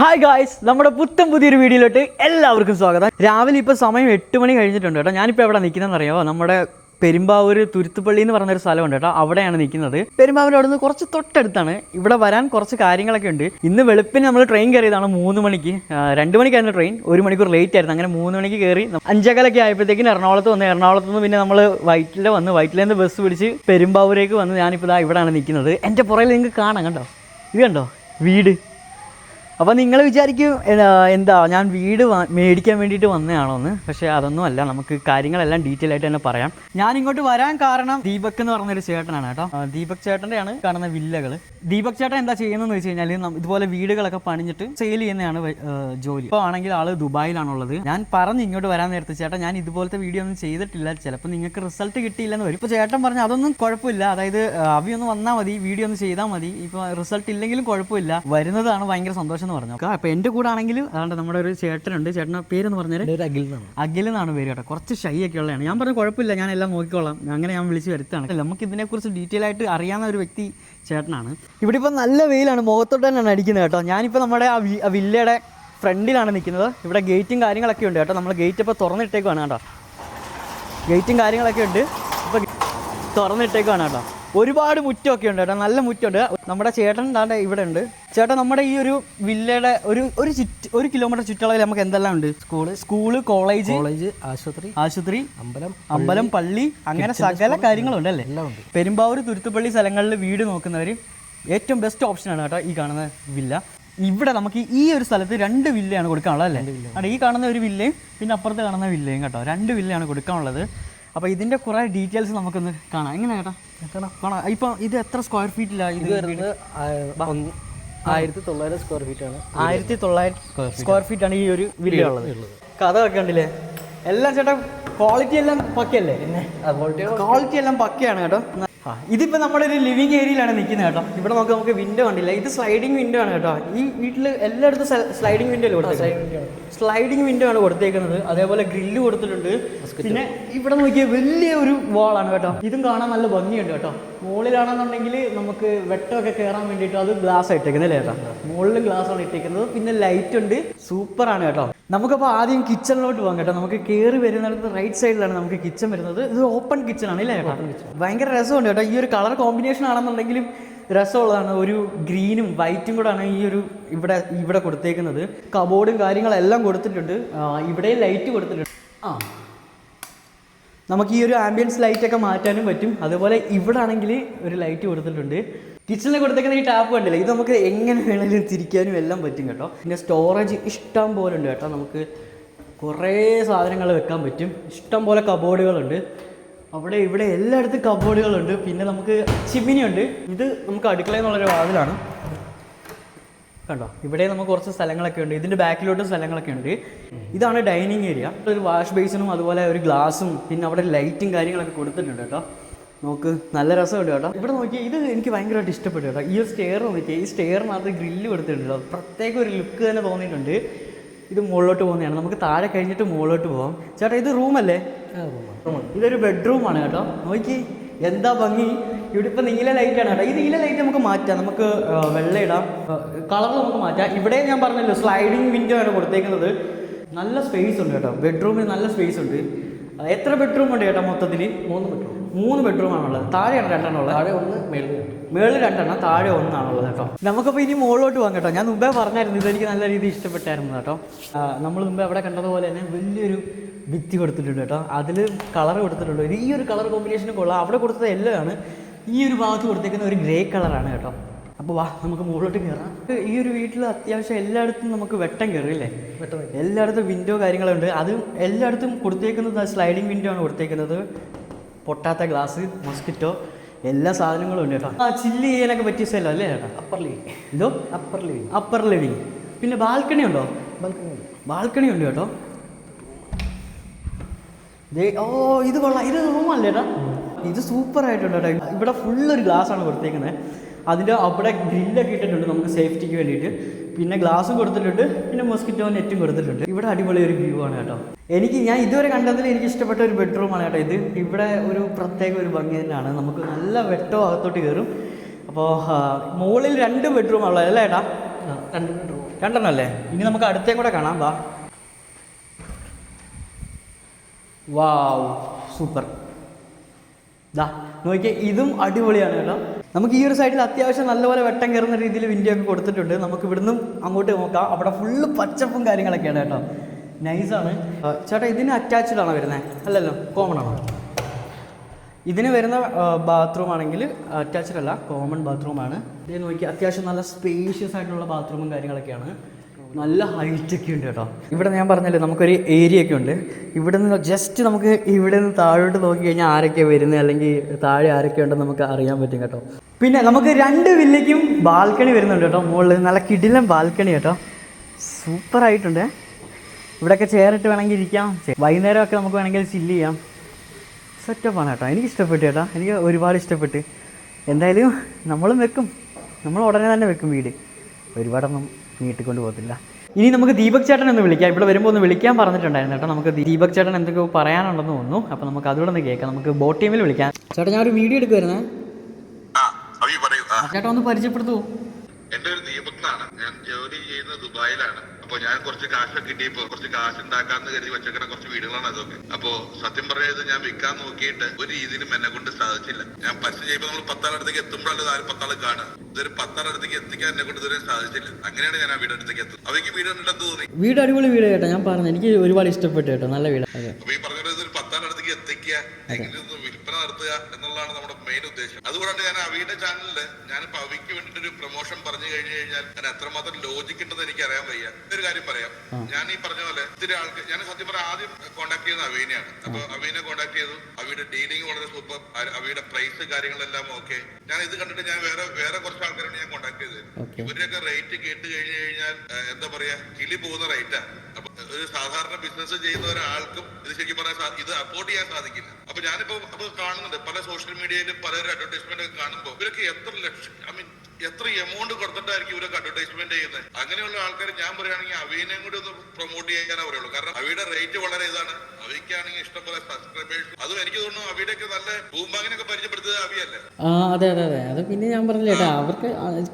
Hi guys നമ്മുടെ പുത്തൻ പുതിയൊരു വീഡിയോയിലോട്ട് എല്ലാവർക്കും സ്വാഗതം. രാവിലെ ഇപ്പോൾ സമയം എട്ട് മണി കഴിഞ്ഞിട്ടുണ്ട് കേട്ടോ. ഞാനിപ്പോൾ എവിടെ നിൽക്കുന്നതെന്ന് അറിയാമോ നമ്മുടെ പെരുമ്പാവൂർ തുരുത്തുപള്ളി എന്ന് പറഞ്ഞൊരു സ്ഥലമുണ്ട് കേട്ടോ. അവിടെയാണ് നിൽക്കുന്നത്. പെരുമ്പാവൂർ അവിടെ നിന്ന് കുറച്ച് തൊട്ടടുത്താണ്. ഇവിടെ വരാൻ കുറച്ച് കാര്യങ്ങളൊക്കെ ഉണ്ട്. ഇന്ന് വെളുപ്പിന് നമ്മൾ ട്രെയിൻ കയറിയതാണ് മൂന്ന് മണിക്ക്. രണ്ട് മണിക്കായിരുന്നു ട്രെയിൻ ഒരു മണിക്കൂർ ലേറ്റ് ആയിരുന്നു. അങ്ങനെ മൂന്ന് മണിക്ക് കയറി അഞ്ചേകാലൊക്കെ ആയപ്പോഴത്തേക്കും എറണാകുളത്ത് വന്ന്. എറണാകുളത്ത് നിന്ന് പിന്നെ നമ്മൾ വൈറ്റിലെ വന്ന്. വൈറ്റിലെ നിന്ന് ബസ് പിടിച്ച് പെരുമ്പാവൂരേക്ക് വന്ന് ഞാനിപ്പോൾ ഇവിടെയാണ് നിൽക്കുന്നത്. എന്റെ പുറകിൽ നിങ്ങൾക്ക് കാണാം കണ്ടോ? ഇത് കണ്ടോ? വീട്. അപ്പോൾ നിങ്ങൾ വിചാരിക്കും എന്താ ഞാൻ വീട് മേടിക്കാൻ വേണ്ടിയിട്ട് വന്നതാണോ എന്ന് പക്ഷേ അതൊന്നും അല്ല നമുക്ക് കാര്യങ്ങളെല്ലാം ഡീറ്റെയിൽ ആയിട്ട് തന്നെ പറയാം. ഞാൻ ഇങ്ങോട്ട് വരാൻ കാരണം ദീപക് എന്ന് പറഞ്ഞൊരു ചേട്ടനാണ് കേട്ടോ. ദീപക് ചേട്ടന്റെയാണ് കാണുന്ന വില്ലകൾ ദീപക് ചേട്ടൻ എന്താ ചെയ്യുന്നതെന്ന് വെച്ച് കഴിഞ്ഞാൽ ഇതുപോലെ വീടുകളൊക്കെ പണിഞ്ഞിട്ട് സെയിൽ ചെയ്യുന്നതാണ് ജോലി. ഇപ്പോൾ ആണെങ്കിൽ ആൾ ദുബായിലാണുള്ളത്. ഞാൻ പറഞ്ഞു ഇങ്ങോട്ട് വരാൻ നേരത്തെ ചേട്ടൻ ഞാൻ ഇതുപോലത്തെ വീഡിയോ ഒന്നും ചെയ്തിട്ടില്ല. ചിലപ്പോൾ നിങ്ങൾക്ക് റിസൾട്ട് കിട്ടിയില്ലെന്ന് വരും. ഇപ്പോൾ ചേട്ടൻ പറഞ്ഞു അതൊന്നും കുഴപ്പമില്ല. അതായത് അവിയൊന്ന് വന്നാൽ മതി വീഡിയോ ഒന്ന് ചെയ്താൽ മതി. ഇപ്പോൾ റിസൾട്ട് ഇല്ലെങ്കിലും കുഴപ്പമില്ല. വരുന്നതാണ് ഭയങ്കര സന്തോഷം. എന്ന് പറഞ്ഞു. അപ്പോൾ എന്റെ കൂടെ ആണെങ്കിൽ അതാണ്ട് നമ്മുടെ ഒരു ചേട്ടനുണ്ട്. ചേട്ടന്റെ പേരെന്ന് പറഞ്ഞാൽ അഖിൽ അഖിൽ എന്നാണ് പേര് കേട്ടോ. കുറച്ച് ഷൈ ഒക്കെ ഉള്ളതാണ്. ഞാൻ പറഞ്ഞു കുഴപ്പമില്ല ഞാൻ എല്ലാം നോക്കിക്കോളാം. അങ്ങനെ ഞാൻ വിളിച്ച് വരുത്താണ്. നമുക്ക് ഇതിനെക്കുറിച്ച് ഡീറ്റെയിൽ ആയിട്ട് അറിയാവുന്ന ഒരു വ്യക്തി ചേട്ടനാണ്. ഇവിടെ ഇപ്പോൾ നല്ല വെയിലാണ് മുഖത്തോട്ട് തന്നെയാണ് അടിക്കുന്നത് കേട്ടോ. ഞാനിപ്പോൾ നമ്മുടെ ആ വില്ലയുടെ ഫ്രണ്ടിലാണ് നിൽക്കുന്നത്. ഇവിടെ ഗേറ്റും കാര്യങ്ങളൊക്കെ ഉണ്ട് കേട്ടോ. നമ്മൾ ഗേറ്റ് ഇപ്പോൾ തുറന്നിട്ടേക്കുവാണ് കേട്ടോ. ഗേറ്റും കാര്യങ്ങളൊക്കെ ഉണ്ട്. ഇപ്പോൾ തുറന്നിട്ടേക്കുവാണ് കേട്ടോ. ഒരുപാട് മുറ്റമൊക്കെ ഉണ്ട് കേട്ടോ. നല്ല മുറ്റമുണ്ട്. നമ്മുടെ ചേട്ടൻ താണ്ട ഇവിടെ ഉണ്ട്. ചേട്ടൻ നമ്മുടെ ഈ ഒരു വില്ലയുടെ ഒരു ഒരു ചുറ്റ് ഒരു കിലോമീറ്റർ ചുറ്റളവിൽ നമുക്ക് എന്തെല്ലാം ഉണ്ട്? സ്കൂൾ സ്കൂൾ കോളേജ് കോളേജ് ആശുപത്രി ആശുപത്രി അമ്പലം അമ്പലം പള്ളി അങ്ങനെ സകല കാര്യങ്ങളുണ്ട് അല്ലേ? എല്ലാം ഉണ്ട്. പെരുമ്പാവൂർ തുരുത്തുപള്ളി സ്ഥലങ്ങളിൽ വീട് നോക്കുന്നവർ ഏറ്റവും ബെസ്റ്റ് ഓപ്ഷനാണ് കേട്ടോ ഈ കാണുന്ന വില്ല. ഇവിടെ നമുക്ക് ഈ ഒരു സ്ഥലത്ത് രണ്ട് വില്ലയാണ് കൊടുക്കാനുള്ളത് അല്ലേ? ഈ കാണുന്ന ഒരു വില്ലയും പിന്നെ അപ്പുറത്ത് കാണുന്ന വില്ലയും കേട്ടോ. രണ്ട് വില്ലയാണ് കൊടുക്കാനുള്ളത്. അപ്പോൾ ഇതിന്റെ കുറേ ഡീറ്റെയിൽസ് നമുക്കൊന്ന് കാണാം. എങ്ങനെ കേട്ടോ കാണാം. ഇപ്പം ഇത് എത്ര സ്ക്വയർ ഫീറ്റിലാണ് ഇത് വരുന്നത് ആയിരത്തി തൊള്ളായിരം സ്ക്വയർ ഫീറ്റ് ആണ്. ആയിരത്തി തൊള്ളായിരം സ്ക്വയർ ഫീറ്റ് ആണ് ഈ ഒരു വില്ല ഉള്ളത്. കഥ ഒക്കെ ഉണ്ടല്ലേ എല്ലാം ചേട്ടാ ക്വാളിറ്റി എല്ലാം പക്കയല്ലേ? ക്വാളിറ്റി എല്ലാം പക്കയാണ് കേട്ടോ. ആ, ഇതിപ്പോൾ നമ്മളൊരു ഒരു ലിവിങ് ഏരിയയിലാണ് നിൽക്കുന്നത് കേട്ടോ. ഇവിടെ നോക്ക് നമുക്ക് വിൻഡോ കണ്ടില്ല? ഇത് സ്ലൈഡിങ് വിൻഡോ ആണ് കേട്ടോ. ഈ വീട്ടിൽ എല്ലായിടത്തും സ്ലൈഡിങ് വിൻഡോ അല്ലേ കൊടുത്തേക്കുന്നത്? സ്ലൈഡിങ് വിൻഡോ ആണ്. കൊടുത്തേക്കുന്നത്. അതേപോലെ ഗ്രില്ല് കൊടുത്തിട്ടുണ്ട്. പിന്നെ ഇവിടെ നോക്കിയാൽ വലിയ ഒരു വാളാണ് കേട്ടോ. ഇതും കാണാൻ നല്ല ഭംഗിയുണ്ട് കേട്ടോ. മുകളിലാണെന്നുണ്ടെങ്കിൽ നമുക്ക് വെട്ടമൊക്കെ കയറാൻ വേണ്ടിയിട്ട് അത് ഗ്ലാസ് ഇട്ടേക്കുന്നത് ചേട്ടാ മുകളിൽ ഗ്ലാസ് ആണ് ഇട്ടേക്കുന്നത്. പിന്നെ ലൈറ്റ് ഉണ്ട്. സൂപ്പറാണ് കേട്ടോ. നമുക്കപ്പോൾ ആദ്യം കിച്ചണിലോട്ട് പോകാം കേട്ടോ. നമുക്ക് കയറി വരുന്നിടത്ത് റൈറ്റ് സൈഡിലാണ് നമുക്ക് കിച്ചൺ വരുന്നത്. ഇത് ഓപ്പൺ കിച്ചൺ ആണ് ഇല്ലേ ഭയങ്കര രസമുണ്ട് കേട്ടോ. ഈ ഒരു കളർ കോമ്പിനേഷൻ ആണെന്നുണ്ടെങ്കിലും രസമുള്ളതാണ്. ഒരു ഗ്രീനും വൈറ്റും കൂടാണ് ഈ ഒരു ഇവിടെ ഇവിടെ കൊടുത്തേക്കുന്നത്. കബോർഡും കാര്യങ്ങളെല്ലാം കൊടുത്തിട്ടുണ്ട്. ഇവിടെ ലൈറ്റ് കൊടുത്തിട്ടുണ്ട്. ആ. നമുക്ക് ഈ ഒരു ആംബിയൻസ് ലൈറ്റ് ഒക്കെ മാറ്റാനും പറ്റും. അതുപോലെ ഇവിടെ ആണെങ്കിൽ ഒരു ലൈറ്റ് കൊടുത്തിട്ടുണ്ട്. കിച്ചണിൽ കൊടുത്തേക്കുന്ന ഈ ടാപ്പ് കണ്ടില്ലേ? ഇത് നമുക്ക് എങ്ങനെ വേണമെങ്കിലും തിരിക്കാനും എല്ലാം പറ്റും കേട്ടോ. പിന്നെ സ്റ്റോറേജ് ഇഷ്ടം പോലെ ഉണ്ട് കേട്ടോ. നമുക്ക് കുറേ സാധനങ്ങൾ വെക്കാൻ പറ്റും. ഇഷ്ടം പോലെ കബോർഡുകളുണ്ട് അവിടെ ഇവിടെ എല്ലായിടത്തും കബോർഡുകളുണ്ട്. പിന്നെ നമുക്ക് ചിമ്മിനി ഉണ്ട് ഇത് നമുക്ക് അടുക്കള എന്നുള്ളൊരു വാതിലാണ്. കണ്ടോ? ഇവിടെ നമുക്ക് കുറച്ച് സ്ഥലങ്ങളൊക്കെ ഉണ്ട്. ഇതിന്റെ ബാക്കിലോട്ട് സ്ഥലങ്ങളൊക്കെ ഉണ്ട്. ഇതാണ് ഡൈനിങ് ഏരിയ. ഒരു വാഷ് ബേസിനും അതുപോലെ ഒരു ഗ്ലാസും പിന്നെ അവിടെ ലൈറ്റും കാര്യങ്ങളൊക്കെ കൊടുത്തിട്ടുണ്ട് കേട്ടോ. നോക്ക് നല്ല രസമുണ്ട് കേട്ടോ. ഇവിടെ നോക്കി ഇത് എനിക്ക് ഭയങ്കരമായിട്ട് ഇഷ്ടപ്പെട്ടു കേട്ടോ. ഈ സ്റ്റെയർ നോക്കിയാൽ ഈ സ്റ്റെയറിനകത്ത് ഗ്രില്ല് കൊടുത്തിട്ടുണ്ട് പ്രത്യേക ഒരു ലുക്ക് തന്നെ തോന്നിയിട്ടുണ്ട്. ഇത് മുകളിലോട്ട് പോകുന്നതാണ്. നമുക്ക് താഴെ കഴിഞ്ഞിട്ട് മുകളിലോട്ട് പോകാം ചേട്ടാ ഇത് റൂമല്ലേ? ഇതൊരു ബെഡ്റൂമാണ് കേട്ടോ. നോക്കി. എന്താ ഭംഗി? ഇവിടെ ഇപ്പം നീല ലൈറ്റാണ് കേട്ടോ. ഈ നീല ലൈറ്റ് നമുക്ക് മാറ്റാം. നമുക്ക് വെള്ള ഇടാം. കളർ നമുക്ക് മാറ്റാം. ഇവിടെ ഞാൻ പറഞ്ഞല്ലോ സ്ലൈഡിങ് വിൻഡോ ആണ് കൊടുത്തേക്കുന്നത്. നല്ല സ്പേസ് ഉണ്ട് കേട്ടോ. ബെഡ്റൂമിന് നല്ല സ്പേസ് ഉണ്ട്. എത്ര ബെഡ്റൂം ഉണ്ട് കേട്ടോ മൊത്തത്തിൽ? മൂന്ന് ബെഡ്റൂം. മൂന്ന് ബെഡ്റൂം ആണുള്ളത്. താഴെയാണ് രണ്ടെണ്ണം ഉള്ളത്? താഴെ ഒന്ന് മേളിൽ മേളിൽ രണ്ടെണ്ണം താഴെ ഒന്നാണുള്ളത് കേട്ടോ. നമുക്കപ്പോൾ ഇനി മുകളിലോട്ട് പോകാം കേട്ടോ. ഞാൻ മുമ്പേ പറഞ്ഞായിരുന്നു ഇതെനിക്ക് നല്ല രീതിയിൽ ഇഷ്ടപ്പെട്ടായിരുന്നു കേട്ടോ. നമ്മൾ മുമ്പേ അവിടെ കണ്ടതുപോലെ തന്നെ വലിയൊരു ഭിത്തി കൊടുത്തിട്ടുണ്ട് കേട്ടോ. അതിൽ കളർ കൊടുത്തിട്ടുണ്ട്. ഈ ഒരു കളർ കോമ്പിനേഷൻ കൊള്ളാം. അവിടെ കൊടുത്തത് എല്ലാമാണ് ഈ ഒരു ഭാഗത്ത് കൊടുത്തേക്കുന്ന ഒരു ഗ്രേ കളറാണ് കേട്ടോ. അപ്പോൾ വാ നമുക്ക് മുകളിലോട്ട് കയറാം ഈ ഒരു വീട്ടിൽ അത്യാവശ്യം എല്ലായിടത്തും നമുക്ക് വെട്ടം കയറും അല്ലേ? വെട്ടം എല്ലായിടത്തും വിൻഡോ കാര്യങ്ങളുണ്ട്. അത് എല്ലായിടത്തും കൊടുത്തേക്കുന്നത് സ്ലൈഡിങ് വിൻഡോ ആണ് കൊടുത്തേക്കുന്നത്. പൊട്ടാത്ത ഗ്ലാസ് മസ്കിറ്റോ എല്ലാ സാധനങ്ങളും ഉണ്ട് കേട്ടോ. ആ ചില്ല് ചെയ്യാനൊക്കെ പറ്റിയ സ്ഥലം അല്ലേ? ചേട്ടാ അപ്പർ ലിവിങ് ഇതോ അപ്പർ ലിവിങ് അപ്പർ ലിവിങ് പിന്നെ ബാൽക്കണി ഉണ്ടോ? ബാൽക്കണി ബാൽക്കണി ഉണ്ട് കേട്ടോ. ഓ ഇത് കൊള്ളാം. ഇത് റൂമല്ലേ ചേട്ടാ ഇത് സൂപ്പർ ആയിട്ടുണ്ട് കേട്ടോ. ഇവിടെ ഫുൾ ഒരു ഗ്ലാസ് ആണ് കൊടുത്തേക്കുന്നത് അതിന്റെ അവിടെ ഗ്രില്ലൊക്കെ ഇട്ടിട്ടുണ്ട് നമുക്ക് സേഫ്റ്റിക്ക് വേണ്ടിയിട്ട്. പിന്നെ ഗ്ലാസ് കൊടുത്തിട്ടുണ്ട് പിന്നെ മൊസ്കിറ്റോ നെറ്റും കൊടുത്തിട്ടുണ്ട്. ഇവിടെ അടിപൊളി ഒരു വ്യൂ ആണ് കേട്ടോ. എനിക്ക് ഞാൻ ഇതുവരെ കണ്ടതിൽ എനിക്ക് ഇഷ്ടപ്പെട്ട ഒരു ബെഡ്റൂമാണ് കേട്ടോ ഇത്. ഇവിടെ ഒരു പ്രത്യേക ഒരു ഭംഗി തന്നെയാണ്. നമുക്ക് നല്ല വെട്ടോ അകത്തോട്ട് കയറും അപ്പോൾ മുകളിൽ രണ്ട് ബെഡ്റൂം ഉള്ളത് അല്ലേ ഏട്ടാ? രണ്ട് ബെഡ്റൂം രണ്ടെണ്ണം അല്ലേ? ഇനി നമുക്ക് അടുത്തേ കൂടെ കാണാം. വാ. വാവ്. സൂപ്പർ. ദാ നോക്കിയാൽ ഇതും അടിപൊളിയാണ് കേട്ടോ. നമുക്ക് ഈ ഒരു സൈഡിൽ അത്യാവശ്യം നല്ലപോലെ വെട്ടം കയറുന്ന രീതിയിൽ വിൻഡോ ഒക്കെ കൊടുത്തിട്ടുണ്ട്. നമുക്ക് ഇവിടുന്ന് അങ്ങോട്ട് നോക്കാം. അവിടെ ഫുള്ള് പച്ചപ്പും കാര്യങ്ങളൊക്കെയാണ് കേട്ടോ. നൈസാണ് ചേട്ടാ ഇതിന് അറ്റാച്ച്ഡ് ആണോ വരുന്നത് അല്ലല്ലോ കോമൺ ആണോ? ഇതിന് വരുന്ന ബാത്റൂം ആണെങ്കിൽ അറ്റാച്ച്ഡ് അല്ല കോമൺ ബാത്റൂമാണ് ഇത് നോക്കി അത്യാവശ്യം നല്ല സ്പേഷ്യസ് ആയിട്ടുള്ള ബാത്റൂമും കാര്യങ്ങളൊക്കെയാണ്. നല്ല ഹൈറ്റ് ഒക്കെ ഉണ്ട് കേട്ടോ. ഇവിടെ ഞാൻ പറഞ്ഞല്ലേ നമുക്കൊരു ഏരിയ ഒക്കെ ഉണ്ട്. ഇവിടെ നിന്ന് ജസ്റ്റ് നമുക്ക് ഇവിടെ നിന്ന് താഴോട്ട് നോക്കി കഴിഞ്ഞാൽ ആരൊക്കെയാണ് വരുന്നത്? അല്ലെങ്കിൽ താഴെ ആരൊക്കെ ഉണ്ടെന്ന് നമുക്ക് അറിയാൻ പറ്റും കേട്ടോ. പിന്നെ നമുക്ക് രണ്ട് വില്ലയ്ക്കും ബാൽക്കണി വരുന്നുണ്ട് കേട്ടോ. മുകളിൽ നല്ല കിടിലം ബാൽക്കണി കേട്ടോ. സൂപ്പർ ആയിട്ടുണ്ട്. ഇവിടെയൊക്കെ ചെയറിട്ട് വേണമെങ്കിൽ ഇരിക്കാം. വൈകുന്നേരമൊക്കെ നമുക്ക് വേണമെങ്കിൽ ചില്ല് ചെയ്യാം. സെറ്റപ്പാണ് കേട്ടോ. എനിക്ക് ഇഷ്ടപ്പെട്ടു കേട്ടോ. എനിക്ക് ഒരുപാട് ഇഷ്ടപ്പെട്ട്. എന്തായാലും നമ്മളും വെക്കും. നമ്മൾ ഉടനെ തന്നെ വെക്കും വീട്. ഒരുപാടൊന്നും നീട്ടിക്കൊണ്ട് പോകത്തില്ല. ഇനി നമുക്ക് ദീപക് ചേട്ടൻ ഒന്ന് വിളിക്കാം. ഇവിടെ വരുമ്പോൾ ഒന്ന് വിളിക്കാൻ പറഞ്ഞിട്ടുണ്ടായിരുന്നു കേട്ടോ. നമുക്ക് ദീപക് ചേട്ടൻ എന്തൊക്കെ പറയാനുണ്ടെന്ന് തോന്നുന്നു. അപ്പോൾ നമുക്ക് അതുകൂടെ ഒന്ന് കേൾക്കാം. നമുക്ക് ബോട്ട് ടീമിൽ വിളിക്കാം. ചേട്ടാ ഞാൻ ഒരു വീഡിയോ എടുക്കുമായിരുന്നേ ചേട്ടാ ഒന്ന് പരിചയപ്പെടുത്തൂ. എന്റെ ഒരു ആണ് ഞാൻ ജോലി ചെയ്യുന്നത് ദുബായിലാണ്. അപ്പൊ ഞാൻ കുറച്ച് കാശൊക്കെ കിട്ടിയപ്പോ കുറച്ച് കാശ് ഉണ്ടാക്കാന്ന് കരുതി വെച്ചേക്കണ കുറച്ച് വീടുകളാണ് അതൊക്കെ. അപ്പോ സത്യം പറയുന്നത് ഞാൻ വിൽക്കാൻ നോക്കിയിട്ട് ഒരു രീതിയിലും എന്നെ കൊണ്ട് സാധിച്ചില്ല. ഞാൻ പരസ്യം ചെയ്യുമ്പോൾ നമ്മൾ പത്താളടുത്തേക്ക് എത്തുമ്പോഴല്ലോ ആര് പത്താൾ കാണുക ഇതൊരു പത്താളടുത്തേക്ക് എത്തിക്കാൻ എന്നെ കൊണ്ട് ഇതുവരെ സാധിച്ചില്ല. അങ്ങനെയാണ് ഞാൻ ആ വീടടുത്തേക്ക് എത്തുന്നത്. അവയ്ക്ക് വീട് കണ്ടിട്ട് എന്ത് തോന്നി? വീട് അടിപൊളി വീട് കേട്ടോ. ഞാൻ പറഞ്ഞു എനിക്ക് ഒരുപാട് ഇഷ്ടപ്പെട്ടു കേട്ടോ. നല്ല വീട്. അപ്പൊ ഈ പറഞ്ഞ ഒരു പത്താളടുത്തേക്ക് എത്തിക്കുക എങ്കിലും വിൽപ്പന നടത്തുക എന്നുള്ളതാണ് നമ്മുടെ മെയിൻ ഉദ്ദേശം. അതുകൊണ്ടാണ് ഞാൻ അവിയുടെ ചാനലിൽ ഞാനിപ്പോ അവിക്ക് വേണ്ടിട്ട് ഒരു പ്രൊമോഷൻ പറഞ്ഞു കഴിഞ്ഞു കഴിഞ്ഞാൽ ഞാൻ എത്രമാത്രം ലോജിക് ഉണ്ടെന്ന് എനിക്ക് അറിയാൻ വയ്യ. ഒരു കാര്യം പറയാം. ഞാൻ ഈ പറഞ്ഞ പോലെ ഇത്തിരി ആൾക്ക് ഞാൻ സത്യം പറഞ്ഞ ആദ്യം കോൺടാക്ട് ചെയ്യുന്നത് അവീനയാണ്. അപ്പൊ അവീനെ കോൺടാക്ട് ചെയ്തു. അവയുടെ ഡീലിംഗ് വളരെ സൂപ്പർ അവയുടെ പ്രൈസ് കാര്യങ്ങളെല്ലാം ഓക്കെ ഞാൻ ഇത് കണ്ടിട്ട് ഞാൻ വേറെ വേറെ കുറച്ച് ആൾക്കാരോട് ഞാൻ കോൺടാക്ട് ചെയ്തത് ഇവരുടെയൊക്കെ റേറ്റ് കേട്ട് കഴിഞ്ഞു കഴിഞ്ഞാൽ എന്താ പറയാ കിളി പോകുന്ന റേറ്റാ അപ്പൊ ഒരു സാധാരണ ബിസിനസ് ചെയ്യുന്ന ഒരാൾക്കും ഇത് ശരിക്കും പറയാൻ ഇത് അഫോർഡ് ചെയ്യാൻ സാധിക്കില്ല. അപ്പൊ ഞാനിപ്പോ അപ്പൊ കാണുന്നുണ്ട്. പല സോഷ്യൽ മീഡിയയിലും പലരും അഡ്വർടൈസ്മെന്റ് ഒക്കെ കാണുമ്പോൾ ഇവരൊക്കെ എത്ര ലക്ഷം ഐ മീൻ എത്ര എമൗണ്ട് കൊടുത്തിട്ടായിരിക്കും ഇവരൊക്കെ അഡ്വർടൈസ്മെന്റ് ചെയ്യുന്നത്? അങ്ങനെയുള്ള ആൾക്കാർ ഞാൻ പറയുകയാണെങ്കിൽ അവീനെയും കൂടി ഒന്ന് പ്രൊമോട്ട് ചെയ്യാനേ പറയുള്ളൂ. കാരണം അവയുടെ റേറ്റ് വളരെ ഇതാണ്. അവയ്ക്കാണെങ്കിൽ ഇഷ്ടംപോലെ സബ്സ്ക്രൈബേഴ്സ് അതും എനിക്ക് തോന്നുന്നു അവയുടെയൊക്കെ നല്ല ഭൂമാങ്ങിനൊക്കെ പരിചയപ്പെടുത്തിയത് അവിയല്ലേ? ആ അതെ അതെ അതെ. അത് പിന്നെ ഞാൻ പറഞ്ഞില്ല ചേട്ടാ അവർക്ക്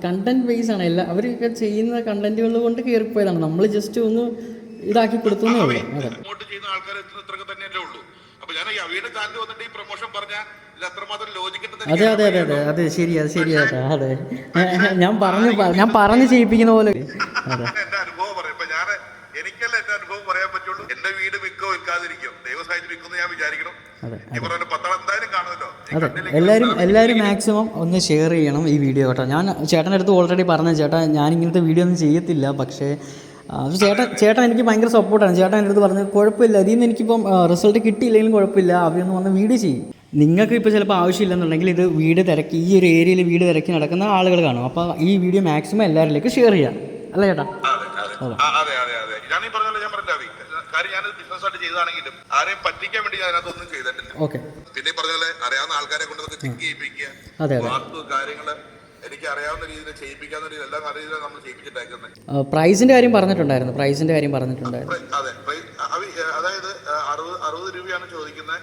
കണ്ടന്റ് ബേസ് ആണ്. എല്ലാ അവരൊക്കെ ചെയ്യുന്ന കണ്ടന്റുകൾ കൊണ്ട് കയറിപ്പോയതാണ് നമ്മൾ ജസ്റ്റ് ഒന്ന് ഇതാക്കി കൊടുത്തു പ്രൊമോട്ട് ചെയ്യുന്ന ആൾക്കാർ ഇത്രയൊക്കെ തന്നെയല്ലേ ഉള്ളൂ. അതെ അതെ അതെ അതെ അതെ ശരി അത് ശരി ചേട്ടാ അതെ. ഞാൻ പറഞ്ഞു ഞാൻ പറഞ്ഞു ചെയ്യിപ്പിക്കുന്ന പോലെ. അതെ. എന്റെ അനുഭവം പറയാം. ഇപ്പൊ ഞാൻ എനിക്കല്ല എന്റെ അനുഭവം പറയാൻ പറ്റുള്ളൂ. എന്റെ വീട് വിൽക്കോ വിൽക്കാതിരിക്കോ. ഞാൻ വിചാരിക്കണം. അതെ എല്ലാവരും എല്ലാവരും മാക്സിമം ഒന്ന് ഷെയർ ചെയ്യണം ഈ വീഡിയോ കേട്ടോ. ഞാൻ ചേട്ടന്റെ അടുത്ത് ഓൾറെഡി പറഞ്ഞു ചേട്ടാ ഞാൻ ഇങ്ങനത്തെ വീഡിയോ ഒന്നും ചെയ്യത്തില്ല. പക്ഷേ പക്ഷേ ചേട്ടൻ ചേട്ടൻ എനിക്ക് ഭയങ്കര സപ്പോർട്ടാണ്. ചേട്ടൻ എന്റെ അടുത്ത് പറഞ്ഞു കുഴപ്പമില്ല അതിൽ നിന്ന് എനിക്കിപ്പം റിസൾട്ട് കിട്ടിയില്ലെങ്കിലും കുഴപ്പമില്ല. അവയൊന്ന് വന്ന് വീട് ചെയ്യും. നിങ്ങൾക്ക് ഇപ്പോൾ ചിലപ്പോൾ ആവശ്യമില്ലെന്നുണ്ടെങ്കിൽ ഇത് വീട് തിരക്കി ഈ ഒരു ഏരിയയിൽ വീട് തിരക്കി നടക്കുന്ന ആളുകൾ കാണും. അപ്പോൾ ഈ വീഡിയോ മാക്സിമം എല്ലാവരിലേക്ക് ഷെയർ ചെയ്യാം. അല്ല ചേട്ടാ? അതെ അതെ അതെ. ഞാൻ ഈ ഞാൻ കാര്യം ഞാനത് ബിസിനസ് ആയിട്ട് ചെയ്താണെങ്കിലും ആരെയും പറ്റിക്കാൻ വേണ്ടി ഞാൻ അതിനകത്തൊന്നും ചെയ്തിട്ടില്ല. ഓക്കെ പിന്നെ പറഞ്ഞ പോലെ അറിയാവുന്ന ആൾക്കാരെ കൊണ്ട് ചെക്ക് ചെയ്യിപ്പിക്കുക അതെ. വാസ്തു കാര്യങ്ങൾ എനിക്ക് അറിയാവുന്ന രീതിയിൽ ചെയ്യിപ്പിക്കാവുന്ന രീതിയിൽ എല്ലാ രീതിയിലും നമ്മൾ ചെയ്യിപ്പിച്ചിട്ടേക്കുന്നത് പ്രൈസിന്റെ കാര്യം പറഞ്ഞിട്ടുണ്ടായിരുന്നു പ്രൈസിന്റെ കാര്യം പറഞ്ഞിട്ടുണ്ടായിരുന്നു. അതെ അതായത് അറുപത് അറുപത് രൂപയാണ് ചോദിക്കുന്നത്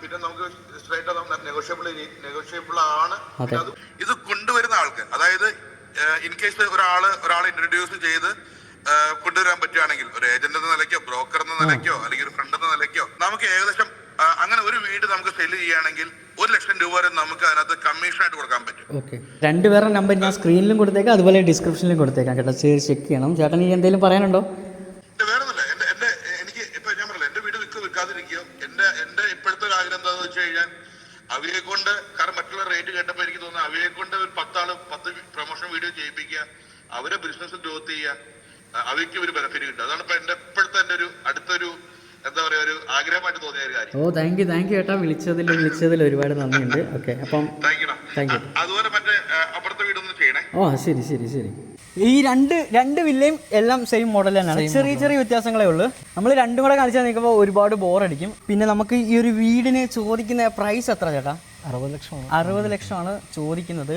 പിന്നെ നമുക്ക് സ്ട്രൈറ്റ് നെഗോഷ്യബിൾ നെഗോഷ്യബിൾ ആണ്. ഇത് കൊണ്ടുവരുന്ന ആൾക്ക് അതായത് ഇൻ കേസ് ഒരാൾ ഒരാളെ ഇൻട്രൊഡ്യൂസ് ചെയ്ത് കൊണ്ടുവരാൻ പറ്റുകയാണെങ്കിൽ ഒരു ഏജന്റ് എന്ന നിലയ്ക്കോ ബ്രോക്കർ എന്ന നിലയ്ക്കോ അല്ലെങ്കിൽ ഒരു ഫ്രണ്ട് എന്ന നിലയ്ക്കോ നമുക്ക് ഏകദേശം അങ്ങനെ ഒരു വീട് നമുക്ക് സെൽ ചെയ്യുകയാണെങ്കിൽ ഒരു ലക്ഷം രൂപ വരെ നമുക്ക് അതിനകത്ത് കമ്മീഷൻ ആയിട്ട് കൊടുക്കാൻ പറ്റും. ഓക്കെ രണ്ടുപേരുടെ നമ്പർ ഞാൻ സ്ക്രീനിലും കൊടുത്തേക്കാം അതുപോലെ ഡിസ്ക്രിപ്ഷനിലും കൊടുത്തേക്കാം കേട്ടോ. ചെക്ക് ചെയ്യണം. ചേട്ടൻ ഈ എന്തെങ്കിലും പറയാനുണ്ടോ? വേറൊന്നുമില്ല. എന്റെ എന്റെ എനിക്ക് ഇപ്പൊ ഞാൻ പറഞ്ഞില്ല എന്റെ വീട് വിൽക്കോ വിൽക്കാതിരിക്കോ എന്റെ എന്റെ ഇപ്പോഴത്തെ ഒരു ആഗ്രഹം എന്താണെന്ന് വെച്ച് കഴിഞ്ഞാൽ അവയെ കൊണ്ട് കാരണം മറ്റുള്ള റേറ്റ് കേട്ടപ്പോൾ എനിക്ക് തോന്നുന്നു അവയെ കൊണ്ട് ഒരു പത്താൾ പത്ത് പ്രൊമോഷൻ വീഡിയോ ചെയ്യിപ്പിക്കുക അവരെ ബിസിനസ് ഗ്രോത്ത് ചെയ്യുക അവയ്ക്ക് ഒരു ബെനിഫിറ്റ് കിട്ടും. അതാണ് ഇപ്പൊ എന്റെ ഇപ്പോഴത്തെ എന്റെ ഒരു അടുത്തൊരു എന്താ പറയാ ഒരു ആഗ്രഹമായിട്ട് തോന്നിയ ഒരു കാര്യം. ഓ താങ്ക് യു താങ്ക് യു ചേട്ടാ വിളിച്ചതിൽ വിളിച്ചതിൽ ഒരുപാട് നന്ദിയുണ്ട്. ഓക്കെ അപ്പം താങ്ക് യു അതുപോലെ മറ്റേ അപ്പുറത്തെ വീടൊന്നും ചെയ്യണേ. ഓ ശരി ശരി ശരി. ഈ രണ്ട് രണ്ട് വില്ലയും എല്ലാം സെയിം മോഡൽ തന്നെയാണ്. ചെറിയ ചെറിയ വ്യത്യാസങ്ങളേ ഉള്ളൂ. നമ്മൾ രണ്ടും കൂടെ കാണിച്ചാൽ നിൽക്കുമ്പോൾ ഒരുപാട് ബോറടിക്കും പിന്നെ നമുക്ക് ഈ ഒരു വീടിന് ചോദിക്കുന്ന പ്രൈസ് എത്ര ചേട്ടാ? അറുപത് ലക്ഷമാണ്. അറുപത് ലക്ഷമാണ് ചോദിക്കുന്നത്.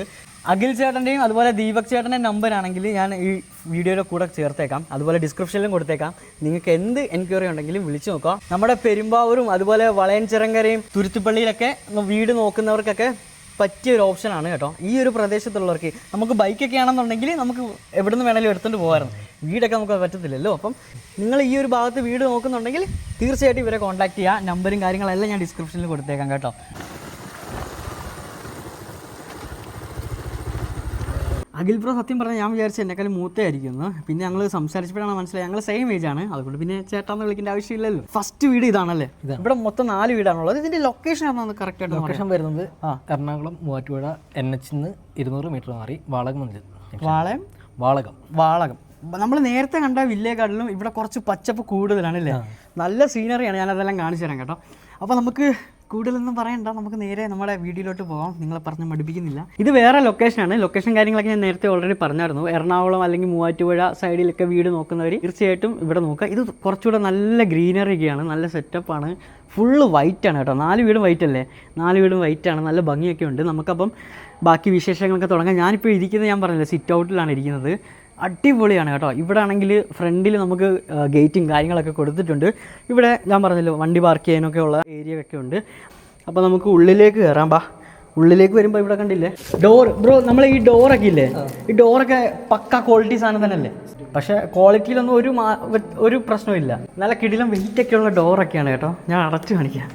അഖിൽ ചേട്ടന്റെയും അതുപോലെ ദീപക് ചേട്ടന്റെ നമ്പർ ആണെങ്കിൽ ഞാൻ ഈ വീഡിയോയുടെ കൂടെ ചേർത്തേക്കാം. അതുപോലെ ഡിസ്ക്രിപ്ഷനിലും കൊടുത്തേക്കാം. നിങ്ങൾക്ക് എന്ത് എൻക്വയറി ഉണ്ടെങ്കിലും വിളിച്ചു നോക്കാം നമ്മുടെ പെരുമ്പാവൂരും അതുപോലെ വളയൻചിറങ്കരയും തുരുത്തുപ്പള്ളിയിലൊക്കെ വീട് നോക്കുന്നവർക്കൊക്കെ പറ്റിയ ഒരു ഓപ്ഷനാണ് കേട്ടോ. ഈ ഒരു പ്രദേശത്തുള്ളവർക്ക് നമുക്ക് ബൈക്കൊക്കെ ആണെന്നുണ്ടെങ്കിൽ നമുക്ക് എവിടെ നിന്ന് വേണമെങ്കിലും എടുത്തുകൊണ്ട് പോകാറുണ്ട് വീടൊക്കെ നമുക്ക് പറ്റത്തില്ലല്ലോ. അപ്പം നിങ്ങൾ ഈ ഒരു ഭാഗത്ത് വീട് നോക്കുന്നുണ്ടെങ്കിൽ തീർച്ചയായിട്ടും ഇവരെ കോൺടാക്ട് ചെയ്യുക. നമ്പറും കാര്യങ്ങളെല്ലാം ഞാൻ ഡിസ്ക്രിപ്ഷനിൽ കൊടുത്തേക്കാം കേട്ടോ. അഖിൽ ബ്രോ സത്യം പറഞ്ഞാൽ ഞാൻ വിചാരിച്ചു എന്നെക്കാളും മൂത്തയായിരിക്കുന്നു പിന്നെ ഞങ്ങൾ സംസാരിച്ചപ്പോഴാണ് മനസ്സിലായി ഞങ്ങൾ സെയിം ഏജ് ആണ്. അതുകൊണ്ട് പിന്നെ ചേട്ടാന്ന് വിളിക്കേണ്ട ആവശ്യമില്ലല്ലോ. ഫസ്റ്റ് വീട് ഇതാണല്ലേ? ഇവിടെ മൊത്തം നാല് വീടാണുള്ളത്. ഇതിന്റെ ലൊക്കേഷൻ ആണോ കറക്റ്റ് ആയിട്ട് ലൊക്കേഷൻ വരുന്നത് ആ. എറണാകുളം മൂവാറ്റുപുഴ എൻ എച്ച് നിന്ന് ഇരുന്നൂറ് മീറ്റർ മാറി വാളകം വാളയം? വാളകം. വാളകം. നമ്മൾ നേരത്തെ കണ്ട വില്ലേക്കാട്ടിലും ഇവിടെ കുറച്ച് പച്ചപ്പ് കൂടുതലാണ് അല്ലേ? നല്ല സീനറിയാണ് ഞാൻ അതെല്ലാം കാണിച്ചു തരാം കേട്ടോ. അപ്പോൾ നമുക്ക് കൂടുതലൊന്നും പറയണ്ട. നമുക്ക് നേരെ നമ്മുടെ വീഡിയോയിലോട്ട് പോകാം നിങ്ങളെ പറഞ്ഞ് മടുപ്പിക്കുന്നില്ല. ഇത് വേറെ ലൊക്കേഷനാണ് ലൊക്കേഷൻ കാര്യങ്ങളൊക്കെ ഞാൻ നേരത്തെ ഓൾറെഡി പറഞ്ഞായിരുന്നു. എറണാകുളം അല്ലെങ്കിൽ മൂവാറ്റുപുഴ സൈഡിലൊക്കെ വീട് നോക്കുന്നവർ തീർച്ചയായിട്ടും ഇവിടെ നോക്കുക. ഇത് കുറച്ചുകൂടെ നല്ല ഗ്രീനറി ഒക്കെയാണ്. നല്ല സെറ്റപ്പാണ് ഫുള്ള് വൈറ്റ് ആണ് കേട്ടോ. നാല് വീടും വൈറ്റ് അല്ലേ? നാല് വീടും വൈറ്റ് ആണ്. നല്ല ഭംഗിയൊക്കെ ഉണ്ട്. നമുക്കപ്പം ബാക്കി വിശേഷങ്ങളൊക്കെ തുടങ്ങാം. ഞാനിപ്പോൾ ഇരിക്കുന്നത് ഞാൻ പറഞ്ഞില്ല സിറ്റ് ഔട്ടിലാണ് ഇരിക്കുന്നത്. അടിപൊളിയാണ് കേട്ടോ. ഇവിടെ ആണെങ്കിൽ ഫ്രണ്ടിൽ നമുക്ക് ഗേറ്റും കാര്യങ്ങളൊക്കെ കൊടുത്തിട്ടുണ്ട്. ഇവിടെ ഞാൻ പറഞ്ഞല്ലോ വണ്ടി പാർക്ക് ചെയ്യാനൊക്കെ ഉള്ള ഏരിയ ഒക്കെ ഉണ്ട്. അപ്പോൾ നമുക്ക് ഉള്ളിലേക്ക് കയറാം ബാ. ഉള്ളിലേക്ക് വരുമ്പോൾ ഇവിടെ കണ്ടില്ലേ? ഡോർ ബ്രോ നമ്മൾ ഈ ഡോറൊക്കെ ഇല്ലേ? ഈ ഡോറൊക്കെ പക്ക ക്വാളിറ്റി സാധനം തന്നെ അല്ലേ പക്ഷേ ക്വാളിറ്റിയിലൊന്നും ഒരു ഒരു പ്രശ്നമില്ല നല്ല കിടിലം വെയിറ്റൊക്കെ ഉള്ള ഡോറൊക്കെയാണ് കേട്ടോ. ഞാൻ അടച്ചു കാണിക്കാം.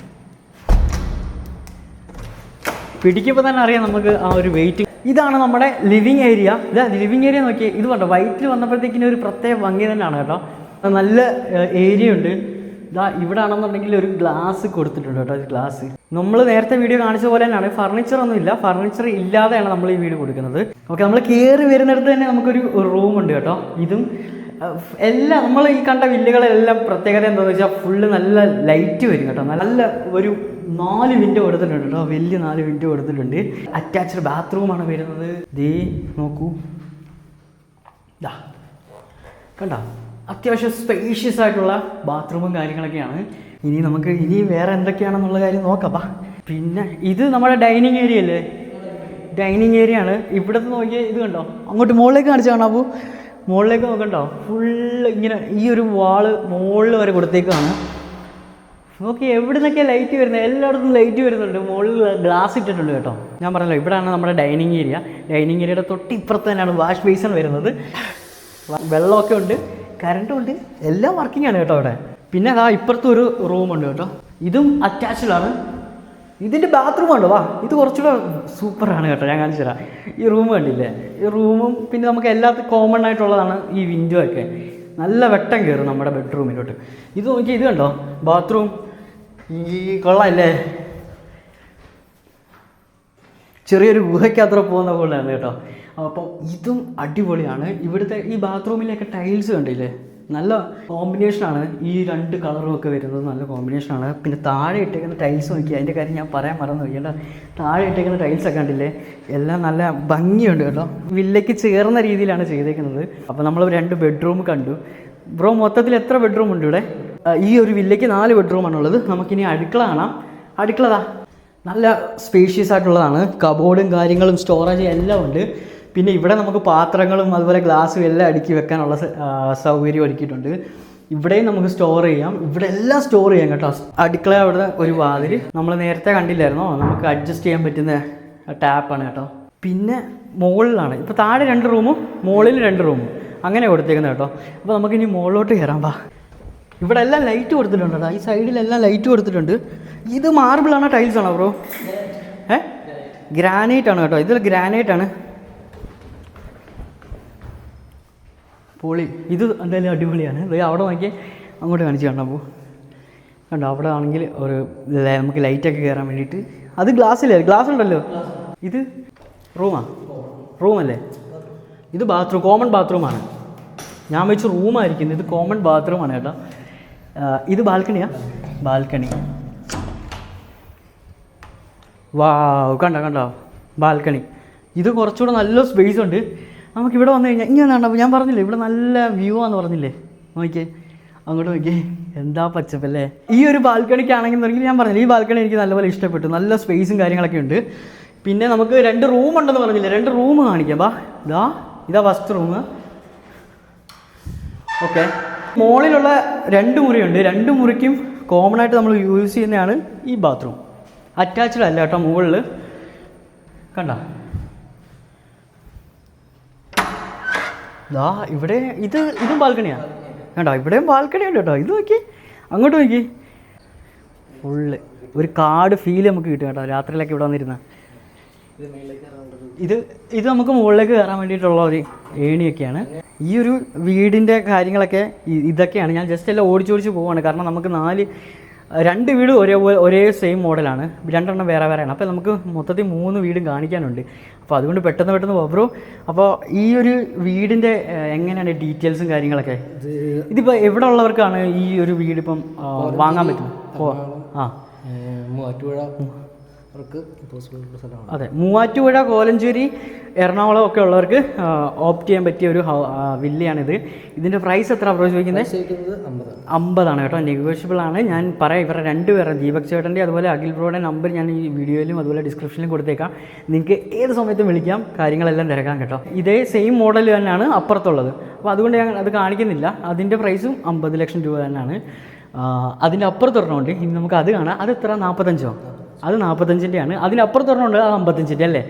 പിടിക്കുമ്പോൾ തന്നെ അറിയാം നമുക്ക് ആ ഒരു വെയിറ്റ് ഇതാണ് നമ്മുടെ ലിവിങ് ഏരിയ ഇതാ ലിവിങ് ഏരിയ നോക്കിയേ. ഇത് കണ്ടോ? വൈറ്റിൽ വന്നപ്പോഴത്തേക്കിനും ഒരു പ്രത്യേക ഭംഗി തന്നെയാണ് കേട്ടോ. നല്ല ഏരിയ ഉണ്ട്. ഇതാ ഇവിടെ ആണെന്നുണ്ടെങ്കിൽ ഒരു ഗ്ലാസ് കൊടുത്തിട്ടുണ്ട് കേട്ടോ ഗ്ലാസ് നമ്മൾ നേരത്തെ വീഡിയോ കാണിച്ച പോലെ തന്നെയാണ്. ഫർണിച്ചർ ഒന്നും ഇല്ല. ഫർണിച്ചർ ഇല്ലാതെയാണ് നമ്മൾ ഈ വീട് കൊടുക്കുന്നത്. ഓക്കെ നമ്മൾ കയറി വരുന്നിടത്ത് തന്നെ നമുക്കൊരു ഉണ്ട് കേട്ടോ. ഇതും എല്ലാം നമ്മൾ ഈ കണ്ട വില്ലുകളെല്ലാം പ്രത്യേകത എന്താണെന്ന് വെച്ചാൽ ഫുള്ള് നല്ല ലൈറ്റ് വരും കേട്ടോ. നല്ല ഒരു നാല് വിൻഡോ കൊടുത്തിട്ടുണ്ട് കേട്ടോ. വലിയ നാല് വിൻഡോ കൊടുത്തിട്ടുണ്ട്. അറ്റാച്ച്ഡ് ബാത്റൂമാണ് വരുന്നത്. ദേ നോക്കൂ. ദാ. കണ്ടോ? അത്യാവശ്യം സ്പേഷ്യസ് ആയിട്ടുള്ള ബാത്റൂമും കാര്യങ്ങളൊക്കെയാണ്. ഇനി നമുക്ക് ഇനി വേറെ എന്തൊക്കെയാണെന്നുള്ള കാര്യം നോക്കാം. പിന്നെ ഇത് നമ്മുടെ ഡൈനിങ് ഏരിയ അല്ലേ? ഡൈനിങ് ഏരിയ ആണ്. ഇവിടുത്തെ നോക്കിയാൽ ഇത് കണ്ടോ? അങ്ങോട്ട് മുകളിലേക്ക് കാണിച്ചു കാണാവൂ മുകളിലേക്ക് നോക്കണ്ടോ? ഫുള്ള് ഇങ്ങനെ ഈ ഒരു വാൾ മുകളിൽ വരെ കൊടുത്തേക്കാണ്. നോക്കി എവിടെ നിന്നൊക്കെ ലൈറ്റ് വരുന്നത്? എല്ലായിടത്തും ലൈറ്റ് വരുന്നുണ്ട്. മുകളിൽ ഗ്ലാസ് ഇട്ടിട്ടുണ്ട് കേട്ടോ. ഞാൻ പറഞ്ഞല്ലോ ഇവിടെയാണ് നമ്മുടെ ഡൈനിങ് ഏരിയ ഡൈനിങ് ഏരിയയുടെ തൊട്ടിപ്പുറത്ത് തന്നെയാണ് വാഷ് ബേസൺ വരുന്നത്. വെള്ളമൊക്കെ ഉണ്ട് കറണ്ടും ഉണ്ട് എല്ലാം വർക്കിംഗ് ആണ് കേട്ടോ അവിടെ. പിന്നെ അതാ ഇപ്പുറത്ത് ഒരു റൂമുണ്ട് കേട്ടോ. ഇതും അറ്റാച്ച്ഡ് ആണ്. ഇതിന്റെ ബാത്റൂം ഉണ്ട്? വാ ഇത് കുറച്ചുകൂടെ സൂപ്പറാണ് കേട്ടോ ഞാൻ കാണിച്ചു തരാം. ഈ റൂം കണ്ടില്ലേ? ഈ റൂമും പിന്നെ നമുക്ക് എല്ലാത്തും കോമൺ ആയിട്ടുള്ളതാണ് ഈ വിൻഡോ ഒക്കെ. നല്ല വെട്ടം കയറും നമ്മുടെ ബെഡ്റൂമിലോട്ട് ഇത് നോക്കി ഇത് കണ്ടോ? ബാത്റൂം ഈ കൊള്ളല്ലേ? ചെറിയൊരു ഗുഹയ്ക്കത്ര പോകുന്ന പോലെയാണ് കേട്ടോ. അപ്പോൾ ഇതും അടിപൊളിയാണ്. ഇവിടുത്തെ ഈ ബാത്റൂമിലൊക്കെ ടൈൽസ് കണ്ടില്ലേ? നല്ല കോമ്പിനേഷനാണ് ഈ രണ്ട് കളറും ഒക്കെ വരുന്നത് നല്ല കോമ്പിനേഷനാണ് പിന്നെ താഴെ ഇട്ടേക്കുന്ന ടൈൽസ് നോക്കി അതിന്റെ കാര്യം ഞാൻ പറയാൻ മറന്നു കേട്ടോ. താഴെ ഇട്ടേക്കുന്ന ടൈൽസ് ഒക്കെ കണ്ടില്ലേ? എല്ലാം നല്ല ഭംഗിയുണ്ട് കേട്ടോ. വില്ലയ്ക്ക് ചേർന്ന രീതിയിലാണ് ചെയ്തേക്കുന്നത്. അപ്പോൾ നമ്മൾ രണ്ട് ബെഡ്റൂം കണ്ടു. ബ്രോ മൊത്തത്തിൽ എത്ര ബെഡ്റൂം ഉണ്ട് ഇവിടെ? ഈ ഒരു വില്ലയ്ക്ക് നാല് ബെഡ്റൂമാണുള്ളത് നമുക്കിനി അടുക്കള കാണാം. അടുക്കളതാ നല്ല സ്പേഷ്യസ് ആയിട്ടുള്ളതാണ്. കബോർഡും കാര്യങ്ങളും സ്റ്റോറേജ് എല്ലാം ഉണ്ട്. പിന്നെ ഇവിടെ നമുക്ക് പാത്രങ്ങളും അതുപോലെ ഗ്ലാസ്സും എല്ലാം അടുക്കി വെക്കാനുള്ള സൗകര്യം ഒരുക്കിയിട്ടുണ്ട്. ഇവിടെയും നമുക്ക് സ്റ്റോർ ചെയ്യാം. ഇവിടെ എല്ലാം സ്റ്റോർ ചെയ്യാം കേട്ടോ. അടുക്കള അവിടെ ഒരു വാതിൽ നമ്മൾ നേരത്തെ കണ്ടില്ലായിരുന്നോ? നമുക്ക് അഡ്ജസ്റ്റ് ചെയ്യാൻ പറ്റുന്ന ടാപ്പാണ് കേട്ടോ. പിന്നെ മുകളിലാണ് ഇപ്പോൾ താഴെ രണ്ട് റൂമും മുകളിൽ രണ്ട് റൂമും അങ്ങനെ കൊടുത്തേക്കുന്നത് കേട്ടോ. അപ്പോൾ നമുക്കിനി മുകളിലോട്ട് കയറാം. വാ. ഇവിടെ എല്ലാം ലൈറ്റ് കൊടുത്തിട്ടുണ്ട് ഈ സൈഡിലെല്ലാം ലൈറ്റ് കൊടുത്തിട്ടുണ്ട്. ഇത് മാർബിൾ ആണോ ടൈൽസ് ആണോ ബ്രോ ഏ? ഗ്രാനൈറ്റ് ആണ് കേട്ടോ. ഇതിൽ ഗ്രാനൈറ്റ് ആണ്. പൊളി. ഇത് എന്തായാലും അടിപൊളിയാണ്. അവിടെ നോക്കി അങ്ങോട്ട് കാണിച്ചു കാണാം അപ്പോൾ കണ്ടോ അവിടെ ആണെങ്കിൽ ഒരു നമുക്ക് ലൈറ്റൊക്കെ കയറാൻ വേണ്ടിയിട്ട്. അത് ഗ്ലാസ്സില്ലേ ഗ്ലാസ് ഉണ്ടല്ലോ. ഇത് റൂമാ റൂമല്ലേ ഇത് ബാത്റൂം കോമൺ ബാത്റൂമാണ് ഞാൻ വെച്ച് റൂമായിരിക്കുന്നത് ഇത് കോമൺ ബാത്റൂമാണ് കേട്ടോ. ആ, ഇത് ബാൽക്കണിയാ? ബാൽക്കണി. വാ കണ്ടോ കണ്ടോ? ബാൽക്കണി. ഇത് കുറച്ചുകൂടെ നല്ല സ്പേസ് ഉണ്ട്. നമുക്ക് ഇവിടെ വന്നു കഴിഞ്ഞാൽ ഇങ്ങനെ കണ്ടോ? ഞാൻ പറഞ്ഞില്ലേ ഇവിടെ നല്ല വ്യൂ ആണെന്ന് പറഞ്ഞില്ലേ? നോക്കിയേ. അങ്ങോട്ട് നോക്കിയേ. എന്താ പച്ചപ്പല്ലേ? ഈ ഒരു ബാൽക്കണിക്കാണെങ്കിൽ ഞാൻ പറഞ്ഞില്ല ഈ ബാൽക്കണി എനിക്ക് നല്ലപോലെ ഇഷ്ടപ്പെട്ടു. നല്ല സ്പേസും കാര്യങ്ങളൊക്കെ ഉണ്ട്. പിന്നെ നമുക്ക് രണ്ട് റൂം ഉണ്ടെന്ന് പറഞ്ഞില്ലേ? രണ്ട് റൂം കാണിക്കാം. ബാ ഇതാ ഇതാ ഫസ്റ്റ് റൂം ഓക്കെ മോളിലുള്ള രണ്ട് മുറിയുണ്ട്. രണ്ട് മുറിക്കും കോമൺ ആയിട്ട് നമ്മൾ യൂസ് ചെയ്യുന്നതാണ് ഈ ബാത്റൂം അറ്റാച്ച്ഡ് അല്ല കേട്ടോ മുകളിൽ കണ്ട? ദാ ഇവിടെ ഇത് ഇതും ബാൽക്കണിയാണ് കണ്ടോ? ഇവിടെയും ബാൽക്കണി ഉണ്ട് കേട്ടോ. ഇത് നോക്കി. അങ്ങോട്ട് നോക്കി. ഫുള്ള് ഒരു കാട് ഫീൽ നമുക്ക് കിട്ടും കേട്ടോ. രാത്രിയിലൊക്കെ ഇവിടെ വന്നിരുന്ന. ഇത് ഇത് നമുക്ക് മുകളിലേക്ക് കയറാൻ വേണ്ടിയിട്ടുള്ള ഒരു ഏണിയൊക്കെയാണ്. ഈ ഒരു വീടിന്റെ കാര്യങ്ങളൊക്കെ ഇതൊക്കെയാണ്. ഞാൻ ജസ്റ്റ് എല്ലാം ഓടിച്ചോടിച്ച് പോവാണ്. കാരണം നമുക്ക് നാല് രണ്ട് വീട് ഒരേപോലെ ഒരേ സെയിം മോഡലാണ് രണ്ടെണ്ണം വേറെ വേറെയാണ്. അപ്പോൾ നമുക്ക് മൊത്തത്തിൽ മൂന്ന് വീടും കാണിക്കാനുണ്ട്. അപ്പോൾ അതുകൊണ്ട് പെട്ടെന്ന് പെട്ടെന്ന് ബ്രോ അപ്പോൾ ഈ ഒരു വീടിന്റെ എങ്ങനെയാണ് ഡീറ്റെയിൽസും കാര്യങ്ങളൊക്കെ? ഇതിപ്പോൾ എവിടെ ഉള്ളവർക്കാണ് ഈ ഒരു വീട് ഇപ്പം വാങ്ങാൻ പറ്റും ഓ ആ. മൂവാറ്റുപുഴ. അവർക്ക് സ്ഥലമാണ്. അതെ മൂവാറ്റുപുഴ കോലഞ്ചേരി എറണാകുളം ഒക്കെ ഉള്ളവർക്ക് ഓപ്റ്റ് ചെയ്യാൻ പറ്റിയ ഒരു വില്ലയാണിത്. ഇതിന്റെ പ്രൈസ് എത്ര അപ്രോച്ച് ചോദിക്കുന്നത് അമ്പതാണ്. കേട്ടോ നെഗോഷ്യബിൾ ആണ്. ഞാൻ പറയാം ഇവരുടെ രണ്ടുപേരുടെ ദീപക് ചേട്ടന്റെ അതുപോലെ അഖിൽ ബ്രോയുടെ നമ്പർ ഞാൻ ഈ വീഡിയോയിലും അതുപോലെ ഡിസ്ക്രിപ്ഷനിലും കൊടുത്തേക്കാം. നിങ്ങൾക്ക് ഏത് സമയത്തും വിളിക്കാം കാര്യങ്ങളെല്ലാം തിരക്കാം കേട്ടോ. ഇതേ സെയിം മോഡൽ തന്നെയാണ് അപ്പുറത്തുള്ളത്. അപ്പോൾ അതുകൊണ്ട് ഞാൻ അത് കാണിക്കുന്നില്ല. അതിന്റെ പ്രൈസും അമ്പത് ലക്ഷം രൂപ തന്നെയാണ്. അതിന്റെ അപ്പുറത്തൊരെണ്ണമുണ്ട് ഇനി നമുക്ക് അത് കാണാം. അത് എത്ര? നാൽപ്പത്തഞ്ചോ അത് നാൽപ്പത്തഞ്ചിന്റെയാണ് അതിനപ്പുറത്തൊരെണ്ണമുണ്ട് അത് അമ്പത്തഞ്ചിന്റെ അല്ലേ?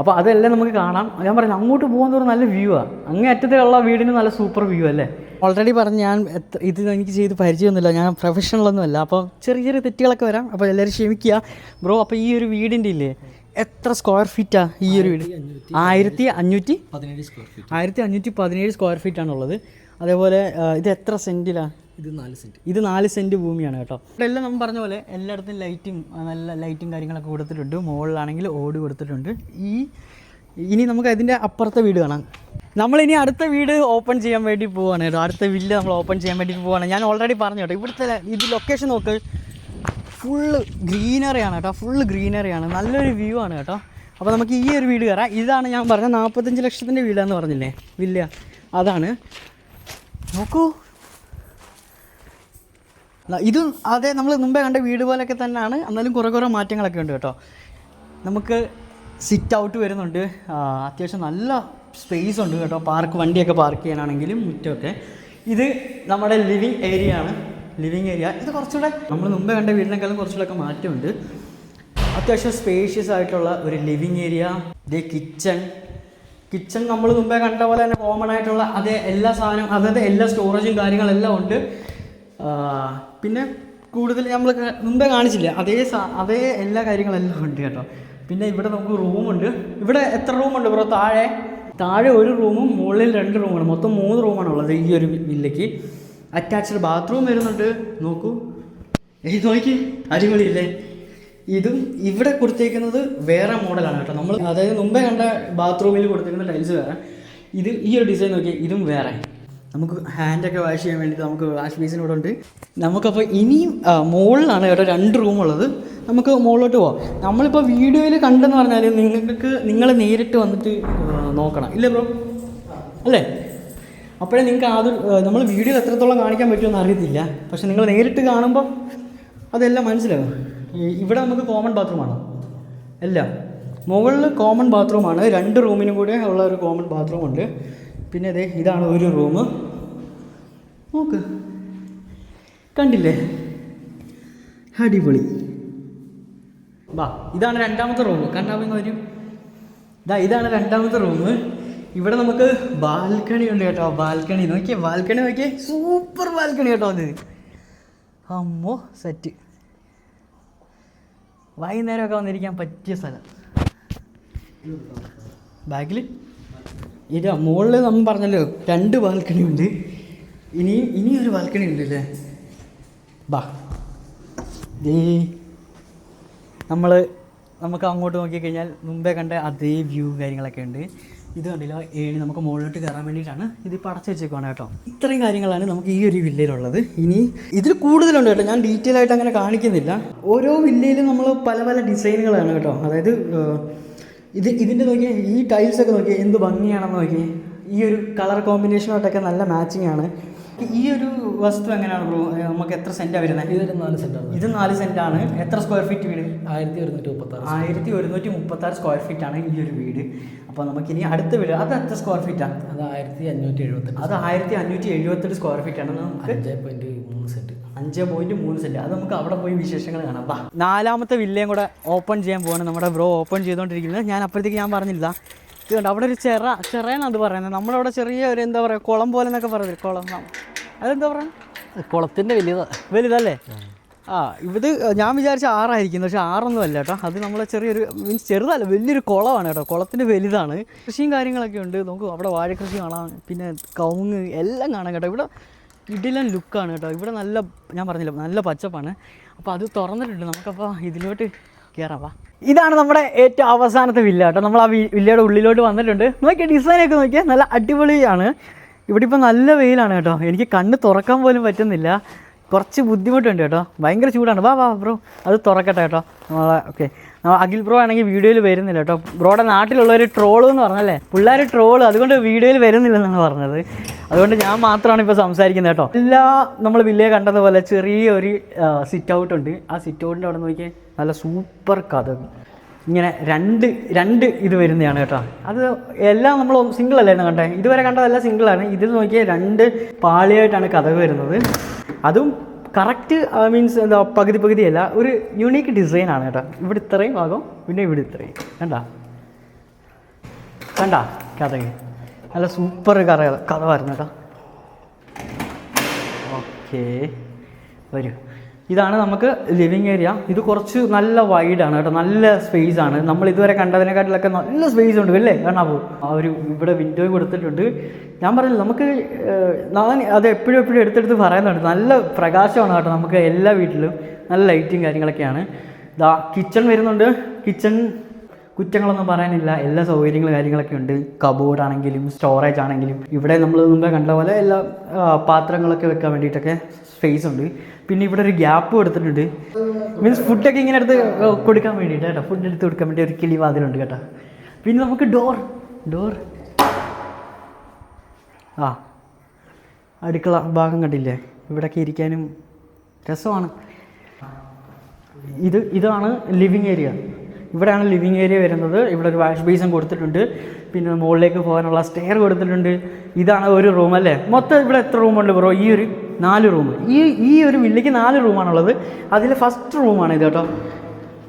അപ്പോൾ അതെല്ലാം നമുക്ക് കാണാം. ഞാൻ പറഞ്ഞു അങ്ങോട്ട് പോകുന്ന തോറും നല്ല വ്യൂ ആണ് അങ്ങേ അറ്റത്തുള്ള വീടിന് നല്ല സൂപ്പർ വ്യൂ അല്ലേ? ഓൾറെഡി പറഞ്ഞ് ഞാൻ എത്ര ഇത് എനിക്ക് ചെയ്ത് പരിചയമൊന്നുമില്ല. ഞാൻ പ്രൊഫഷണലൊന്നുമല്ല അപ്പോൾ ചെറിയ ചെറിയ തെറ്റുകളൊക്കെ വരാം. അപ്പോൾ എല്ലാവരും ക്ഷമിക്കുക. ബ്രോ അപ്പോൾ ഈ ഒരു വീടിന്റെ ഇല്ലേ? എത്ര സ്ക്വയർ ഫീറ്റാ ഈ ഒരു വീട്? ആയിരത്തി അഞ്ഞൂറ്റി പതിനേഴ് സ്ക്വയർ ഫീറ്റ് ആയിരത്തി അഞ്ഞൂറ്റി പതിനേഴ് സ്ക്വയർ ഫീറ്റാണുള്ളത് അതേപോലെ ഇത് എത്ര സെന്റിലാണ് ഇത് നാല് സെന്റ്. ഇത് നാല് സെന്റ് ഭൂമിയാണ് കേട്ടോ. ഇവിടെ എല്ലാം നമ്മൾ പറഞ്ഞ പോലെ എല്ലായിടത്തും ലൈറ്റിംഗ് നല്ല ലൈറ്റും കാര്യങ്ങളൊക്കെ കൊടുത്തിട്ടുണ്ട്. മുകളിലാണെങ്കിൽ ഓട് കൊടുത്തിട്ടുണ്ട്. ഈ ഇനി നമുക്ക് അതിന്റെ അപ്പുറത്തെ വീട് കാണാം. നമ്മൾ ഇനി അടുത്ത വീട് ഓപ്പൺ ചെയ്യാൻ വേണ്ടി പോവാണ് കേട്ടോ. അടുത്ത വില്ല് നമ്മൾ ഓപ്പൺ ചെയ്യാൻ വേണ്ടി പോവാണ്. ഞാൻ ഓൾറെഡി പറഞ്ഞു കേട്ടോ. ഇവിടുത്തെ ഇത് ലൊക്കേഷൻ നോക്ക്. ഫുള്ള് ഗ്രീനറിയാണ് കേട്ടോ. ഫുള്ള് ഗ്രീനറിയാണ് നല്ലൊരു വ്യൂ ആണ് കേട്ടോ. അപ്പോൾ നമുക്ക് ഈ ഒരു വീട് കയറാം. ഇതാണ് ഞാൻ പറഞ്ഞ നാൽപ്പത്തഞ്ച് ലക്ഷത്തിന്റെ വീടാന്ന് പറഞ്ഞില്ലേ? വില്ല. അതാണ്. നോക്കൂ. ഇതും അതെ നമ്മൾ മുമ്പേ കണ്ട വീട് പോലെയൊക്കെ തന്നെയാണ്. എന്നാലും കുറേ കുറേ മാറ്റങ്ങളൊക്കെ ഉണ്ട് കേട്ടോ. നമുക്ക് സിറ്റ് ഔട്ട് വരുന്നുണ്ട്. അത്യാവശ്യം നല്ല സ്പേസ് ഉണ്ട് കേട്ടോ. പാർക്ക് വണ്ടിയൊക്കെ പാർക്ക് ചെയ്യാനാണെങ്കിലും മുറ്റമൊക്കെ. ഇത് നമ്മുടെ ലിവിങ് ഏരിയ ആണ്. ലിവിങ് ഏരിയ ഇത് കുറച്ചുകൂടെ നമ്മൾ മുമ്പേ കണ്ട വീടിനേക്കാളും കുറച്ചുകൂടെ മാറ്റമുണ്ട്. അത്യാവശ്യം സ്പേഷ്യസ് ആയിട്ടുള്ള ഒരു ലിവിങ് ഏരിയ ദേ കിച്ചൺ കിച്ചൺ നമ്മൾ മുമ്പേ കണ്ട പോലെ തന്നെ കോമൺ ആയിട്ടുള്ള അതേ എല്ലാ സാധനവും അതായത് എല്ലാ സ്റ്റോറേജും കാര്യങ്ങളെല്ലാം ഉണ്ട്. പിന്നെ കൂടുതൽ നമ്മൾ മുമ്പേ കാണിച്ചില്ല? അതേ അതേ എല്ലാ കാര്യങ്ങളെല്ലാം ഉണ്ട് കേട്ടോ. പിന്നെ ഇവിടെ നമുക്ക് റൂമുണ്ട് ഇവിടെ എത്ര റൂമുണ്ട് ബ്രോ താഴെ? താഴെ ഒരു റൂമും മുകളിൽ രണ്ട് റൂമാണ് മൊത്തം മൂന്ന് റൂമാണ് ഉള്ളത് ഈ ഒരു വില്ലയ്ക്ക് അറ്റാച്ച്ഡ് ബാത്റൂം വരുന്നുണ്ട്. നോക്കൂ. ഏയ് നോക്കി. അടിപൊളിയില്ലേ? ഇതും ഇവിടെ കൊടുത്തേക്കുന്നത് വേറെ മോഡലാണ് കേട്ടോ. നമ്മൾ അതായത് മുമ്പേ കണ്ട ബാത്റൂമിൽ കൊടുത്തേക്കുന്ന ടൈൽസ് വേറെ. ഇത് ഈ ഒരു ഡിസൈൻ നോക്കിയാൽ ഇതും വേറെ. നമുക്ക് ഹാൻഡൊക്കെ വാഷ് ചെയ്യാൻ വേണ്ടിയിട്ട് നമുക്ക് വാഷ് ബേസിൻ ഇവിടെ ഉണ്ട്. നമുക്കപ്പോൾ ഇനിയും മുകളിലാണ് കേട്ടോ രണ്ട് റൂമുള്ളത് നമുക്ക് മുകളിലോട്ട് പോവാം. നമ്മളിപ്പോൾ വീഡിയോയിൽ കണ്ടെന്ന് പറഞ്ഞാൽ നിങ്ങൾക്ക് നിങ്ങൾ നേരിട്ട് വന്നിട്ട് നോക്കണം. ഇല്ലേ ബ്രോ? അല്ലേ? അപ്പോഴേ നിങ്ങൾക്ക് അത് നമ്മൾ വീഡിയോ എത്രത്തോളം കാണിക്കാൻ പറ്റുമെന്ന് അറിയത്തില്ല. പക്ഷെ നിങ്ങൾ നേരിട്ട് കാണുമ്പോൾ അതെല്ലാം മനസ്സിലാവും. ഈ- ഇവിടെ നമുക്ക് കോമൺ ബാത്റൂമാണ് അല്ല മുകളിൽ കോമൺ ബാത്റൂമാണ് രണ്ട് റൂമിനും കൂടെ ഉള്ള ഒരു കോമൺ ബാത്റൂം ഉണ്ട്. പിന്നെ അതെ ഇതാണ് ഒരു റൂം നോക്ക്. കണ്ടില്ലേ? അടിപൊളി. വാ ഇതാണ് രണ്ടാമത്തെ റൂം കണ്ടാവുന്ന വരും. ഇതാ ഇതാണ് രണ്ടാമത്തെ റൂം ഇവിടെ നമുക്ക് ബാൽക്കണി ഉണ്ട് കേട്ടോ ബാൽക്കണി നോക്കിയേ ബാൽക്കണി നോക്കിയേ. സൂപ്പർ ബാൽക്കണി കേട്ടോ അത്. അമ്മോ സെറ്റ് വൈകുന്നേരമൊക്കെ വന്നിരിക്കാൻ പറ്റിയ സ്ഥലം. ബാക്കിൽ ഇത് മുകളിൽ നമ്മൾ പറഞ്ഞല്ലോ രണ്ട് ബാൽക്കണി ഉണ്ട്. ഇനിയും ഇനിയൊരു ബാൽക്കണി ഉണ്ട് അല്ലേ ബാ. ദേ നമ്മൾ നമുക്ക് അങ്ങോട്ട് നോക്കിക്കഴിഞ്ഞാൽ മുമ്പേ കണ്ട അതേ വ്യൂ കാര്യങ്ങളൊക്കെ ഉണ്ട്. ഇത് കണ്ടില്ല ഏണി നമുക്ക് മുകളിലോട്ട് കയറാൻ വേണ്ടിയിട്ടാണ് ഇതിപ്പോൾ അടച്ചു വെച്ചേക്കുവാണ് കേട്ടോ. ഇത്രയും കാര്യങ്ങളാണ് നമുക്ക് ഈ ഒരു വില്ലയിലുള്ളത്. ഇനി ഇതിൽ കൂടുതലുണ്ട് കേട്ടോ ഞാൻ ഡീറ്റെയിൽ ആയിട്ട് അങ്ങനെ കാണിക്കുന്നില്ല. ഓരോ വില്ലയിലും നമ്മൾ പല പല ഡിസൈനുകളാണ് കേട്ടോ. അതായത് ഇത് ഇതിന്റെ നോക്കിയാൽ ഈ ടൈൽസ് ഒക്കെ നോക്കിയാൽ എന്ത് ഭംഗിയാണെന്ന് നോക്കിയേ. ഈ ഒരു കളർ കോമ്പിനേഷനായിട്ടൊക്കെ നല്ല മാച്ചിങ് ആണ്. ഈ ഒരു വസ്തു എങ്ങനെയാണ് ബ്രോ? നമുക്ക് എത്ര സെന്റാ വരുന്നത്? ഇതൊരു നാല് സെന്റാണ് ഇത് നാല് സെന്റാണ് എത്ര സ്ക്വയർ ഫീറ്റ് വീട്? ആയിരത്തി ഒരുന്നൂറ്റി മുപ്പത്തി ആറ് ആയിരത്തി ഒരുന്നൂറ്റി മുപ്പത്തി ആറ് സ്ക്വയർ ഫീറ്റ് ആണ് ഈ ഒരു വീട്. അപ്പോൾ നമുക്കിനി അടുത്ത വീട് അത് എത്ര സ്ക്വയർ ഫീറ്റാണ് അത് ആയിരത്തി അഞ്ഞൂറ്റി എഴുപത്തെട്ട് അത് ആയിരത്തി അഞ്ഞൂറ്റി എഴുപത്തെട്ട് സ്ക്വയർ ഫീറ്റ് ആണ് നമുക്ക് അഞ്ച് പോയിന്റ് മൂന്ന് സെന്റ് അഞ്ച് പോയിന്റ് മൂന്ന് സെന്റ് അത് നമുക്ക് അവിടെ പോയി വിശേഷങ്ങൾ കാണാം. വാ. നാലാമത്തെ വില്ലയും കൂടെ ഓപ്പൺ ചെയ്യാൻ പോവാണ് നമ്മുടെ ബ്രോ ഓപ്പൺ ചെയ്തുകൊണ്ടിരിക്കുന്നത് ഞാൻ അപ്പോഴത്തേക്ക് ഞാൻ പറഞ്ഞില്ല. ഇതുകൊണ്ട് അവിടെ ഒരു ചെറ ചെറയെന്നാണ് അത് പറയുന്നത്. നമ്മളവിടെ ചെറിയ ഒരു എന്താ പറയുക കുളം പോലെ എന്നൊക്കെ പറയുന്നത് കുളം. അതെന്താ പറയുക കുളത്തിന്റെ വലിയതാ. വലുതല്ലേ? ആ ഇത് ഞാൻ വിചാരിച്ച ആറായിരിക്കും പക്ഷെ ആറൊന്നും അല്ല കേട്ടോ. അത് നമ്മളെ ചെറിയൊരു മീൻസ് ചെറുതല്ല വലിയൊരു കുളമാണ് കേട്ടോ. കുളത്തിന്റെ വലുതാണ്. കൃഷിയും കാര്യങ്ങളൊക്കെ ഉണ്ട്. നമുക്ക് അവിടെ വാഴക്കൃഷി കാണാം. പിന്നെ കവുങ്ങ് എല്ലാം കാണാം കേട്ടോ. ഇവിടെ ഇടിലൻ ലുക്കാണ് കേട്ടോ. ഇവിടെ നല്ല ഞാൻ പറഞ്ഞില്ല നല്ല പച്ചപ്പാണ്. അപ്പോൾ അത് തുറന്നിട്ടുണ്ട്. നമുക്കപ്പോൾ ഇതിലോട്ട് കയറാം വാ. ഇതാണ് നമ്മുടെ ഏറ്റവും അവസാനത്തെ വില്ല കേട്ടോ. നമ്മൾ ആ വില്ലയുടെ ഉള്ളിലോട്ട് വന്നിട്ടുണ്ട്. നോക്കിയാൽ ഡിസൈനൊക്കെ നോക്കിയാൽ നല്ല അടിപൊളിയാണ്. ഇവിടെ ഇപ്പോൾ നല്ല വെയിലാണ് കേട്ടോ. എനിക്ക് കണ്ണ് തുറക്കാൻ പോലും പറ്റുന്നില്ല. കുറച്ച് ബുദ്ധിമുട്ടുണ്ട് കേട്ടോ. ഭയങ്കര ചൂടാണ്. വാ വാ ബ്രോ. അത് തുറക്കട്ടെ കേട്ടോ. നമ്മളെ ഓക്കെ. അഖിൽ ബ്രോ ആണെങ്കിൽ വീഡിയോയിൽ വരുന്നില്ല കേട്ടോ. ബ്രോയുടെ നാട്ടിലുള്ള ഒരു ട്രോൾ എന്ന് പറഞ്ഞല്ലേ? പിള്ളേർ ട്രോൾ അതുകൊണ്ട് വീഡിയോയിൽ വരുന്നില്ല വരുന്നില്ലെന്നാണ് പറഞ്ഞത്. അതുകൊണ്ട് ഞാൻ മാത്രമാണ് ഇപ്പോൾ സംസാരിക്കുന്നത് കേട്ടോ. എല്ലാ നമ്മൾ വില്ലയെ കണ്ടതുപോലെ ചെറിയൊരു സിറ്റ് ഔട്ട് ഉണ്ട്. ആ സിറ്റ് ഔട്ടിന്റെ അവിടെ നോക്കിയാൽ നല്ല സൂപ്പർ കഥ. ഇങ്ങനെ രണ്ട് രണ്ട് ഇത് വരുന്നതാണ് കേട്ടോ. അത് എല്ലാം നമ്മൾ സിംഗിൾ അല്ലായിരുന്നു കണ്ടേ? ഇതുവരെ കണ്ടതെല്ലാം സിംഗിളാണ് ഇതിൽ നോക്കിയാൽ രണ്ട് പാളിയായിട്ടാണ് കഥകൾ വരുന്നത്. അതും കറക്റ്റ് മീൻസ് എന്താ പകുതി അല്ല ഒരു യുണീക്ക് ഡിസൈനാണ് കേട്ടോ. ഇവിടെ ഇത്രയും ഭാഗം പിന്നെ ഇവിടെ ഇത്രയും. കണ്ട? കണ്ട? കഥകൾ നല്ല സൂപ്പർ കഥ കഥ വരുന്നു കേട്ടോ. ഓക്കേ വരൂ. ഇതാണ് നമുക്ക് ലിവിങ് ഏരിയ ഇത് കുറച്ച് നല്ല വൈഡാണ് കേട്ടോ. നല്ല സ്പേസ് ആണ്. നമ്മൾ ഇതുവരെ കണ്ടതിനെക്കാട്ടിലൊക്കെ നല്ല സ്പേസ് ഉണ്ട് അല്ലേ? കാരണം അപ്പോൾ ആ ഒരു ഇവിടെ വിൻഡോ കൊടുത്തിട്ടുണ്ട്. ഞാൻ പറഞ്ഞില്ല നമുക്ക് ഞാൻ അത് എപ്പോഴും എപ്പോഴും എടുത്തെടുത്ത് പറയുന്നുണ്ട്. നല്ല പ്രകാശമാണ് കേട്ടോ നമുക്ക് എല്ലാ വീട്ടിലും. നല്ല ലൈറ്റും കാര്യങ്ങളൊക്കെയാണ്. ഇതാ കിച്ചൺ വരുന്നുണ്ട്. കിച്ചൺ കുറ്റങ്ങളൊന്നും പറയാനില്ല. എല്ലാ സൗകര്യങ്ങളും കാര്യങ്ങളൊക്കെ ഉണ്ട്. കബോർഡ് ആണെങ്കിലും സ്റ്റോറേജ് ആണെങ്കിലും. ഇവിടെ നമ്മൾ മുമ്പേ കണ്ട പോലെ എല്ലാ പാത്രങ്ങളൊക്കെ വെക്കാൻ വേണ്ടിയിട്ടൊക്കെ സ്പേസ് ഉണ്ട്. പിന്നെ ഇവിടെ ഒരു ഗ്യാപ്പ് കൊടുത്തിട്ടുണ്ട്. മീൻസ് ഫുഡൊക്കെ ഇങ്ങനെ എടുത്ത് കൊടുക്കാൻ വേണ്ടിയിട്ട് കേട്ടോ. ഫുഡ് എടുത്ത് കൊടുക്കാൻ വേണ്ടി ഒരു കിളി വാതിലുണ്ട് കേട്ടോ. പിന്നെ നമുക്ക് ഡോർ ഡോർ ആ അടുക്കള ഭാഗം കണ്ടില്ലേ? ഇവിടെയൊക്കെ ഇരിക്കാനും രസമാണ്. ഇത് ഇതാണ് ലിവിങ് ഏരിയ ഇവിടെയാണ് ലിവിങ് ഏരിയ വരുന്നത്. ഇവിടെ ഒരു വാഷ് ബേസും കൊടുത്തിട്ടുണ്ട്. പിന്നെ മുകളിലേക്ക് പോകാനുള്ള സ്റ്റെയർ കൊടുത്തിട്ടുണ്ട്. ഇതാണ് ഒരു റൂം അല്ലേ? മൊത്തം ഇവിടെ എത്ര റൂമുണ്ട് ബ്രോ ഈ ഒരു നാല് റൂം ഈ ഈ ഒരു വില്ലയ്ക്ക് നാല് റൂമാണുള്ളത് അതിൽ ഫസ്റ്റ് റൂമാണ് ഇത് കേട്ടോ.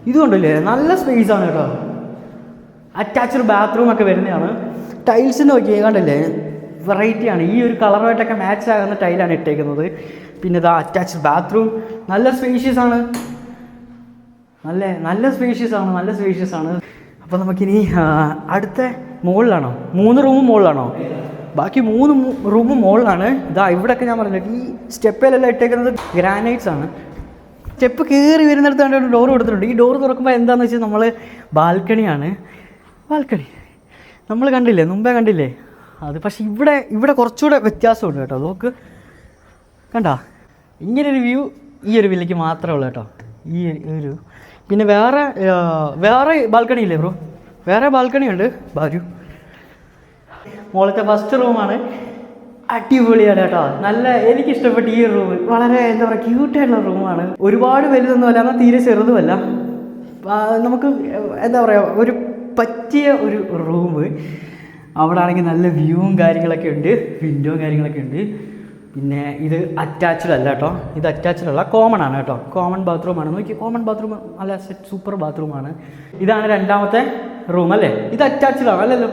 ഇതുകൊണ്ടില്ലേ നല്ല സ്പേസ് ആണ് കേട്ടോ. അറ്റാച്ച്ഡ് ബാത്റൂം ഒക്കെ വരുന്നതാണ്. ടൈൽസ് കണ്ടല്ലേ? വെറൈറ്റി ആണ്. ഈ ഒരു കളറുമായിട്ടൊക്കെ മാച്ച് ആകുന്ന ടൈലാണ് ഇട്ടേക്കുന്നത്. പിന്നെ ഇതാ അറ്റാച്ച്ഡ് ബാത്റൂം നല്ല സ്പേഷ്യസ് ആണ്. നല്ല നല്ല സ്പേഷ്യസ് ആണ് നല്ല സ്പേഷ്യസ് ആണ്. അപ്പോൾ നമുക്കിനി അടുത്ത മുകളിലാണോ മൂന്ന് റൂമും മുകളിലാണോ ബാക്കി മൂന്ന് റൂമും മുകളിലാണ് ഇതാ ഇവിടെയൊക്കെ ഞാൻ പറഞ്ഞില്ല ഈ സ്റ്റെപ്പിലെല്ലാം ഇട്ടേക്കുന്നത് ഗ്രാനൈറ്റ്സ് ആണ്. സ്റ്റെപ്പ് കയറി വരുന്നിടത്താണ് ഒരു ഡോർ കൊടുത്തിട്ടുണ്ട്. ഈ ഡോർ തുറക്കുമ്പോൾ എന്താണെന്ന് വെച്ചാൽ നമ്മൾ ബാൽക്കണിയാണ്. ബാൽക്കണി. നമ്മൾ കണ്ടില്ലേ മുമ്പേ കണ്ടില്ലേ? അത് പക്ഷേ ഇവിടെ ഇവിടെ കുറച്ചുകൂടെ വ്യത്യാസമുണ്ട് കേട്ടോ. നോക്ക്. കണ്ടാ? ഇങ്ങനൊരു വ്യൂ ഈ ഒരു വില്ലയ്ക്ക് മാത്രമേ ഉള്ളൂ കേട്ടോ. ഈ ഒരു പിന്നെ വേറെ വേറെ ബാൽക്കണി ഇല്ലേ ബ്രോ വേറെ ബാൽക്കണി ഉണ്ട് ബാജു. മോളത്തെ ഫസ്റ്റ് റൂമാണ് അടിപൊളിയാണ് കേട്ടോ. നല്ല എനിക്ക് ഇഷ്ടപ്പെട്ട ഈ റൂം വളരെ എന്താ പറയുക ക്യൂട്ടായിട്ടുള്ള റൂമാണ് ഒരുപാട് വലുതൊന്നും അല്ല എന്നാൽ തീരെ ചെറുതുമല്ല നമുക്ക് എന്താ പറയുക ഒരു പറ്റിയ ഒരു റൂം അവിടെ ആണെങ്കിൽ നല്ല വ്യൂവും കാര്യങ്ങളൊക്കെ ഉണ്ട് വിൻഡോയും കാര്യങ്ങളൊക്കെ ഉണ്ട്. പിന്നെ ഇത് അറ്റാച്ച്ഡ് അല്ല കേട്ടോ ഇത് അറ്റാച്ച്ഡ് അല്ല കോമൺ ആണ് കേട്ടോ കോമൺ ബാത്റൂമാണ് നോക്കി കോമൺ ബാത്റൂം അല്ല സെറ്റ് സൂപ്പർ ബാത്റൂമാണ് ഇതാണ് രണ്ടാമത്തെ റൂം അല്ലേ? ഇത് അറ്റാച്ച്ഡ് ആണ്. അല്ലല്ലോ.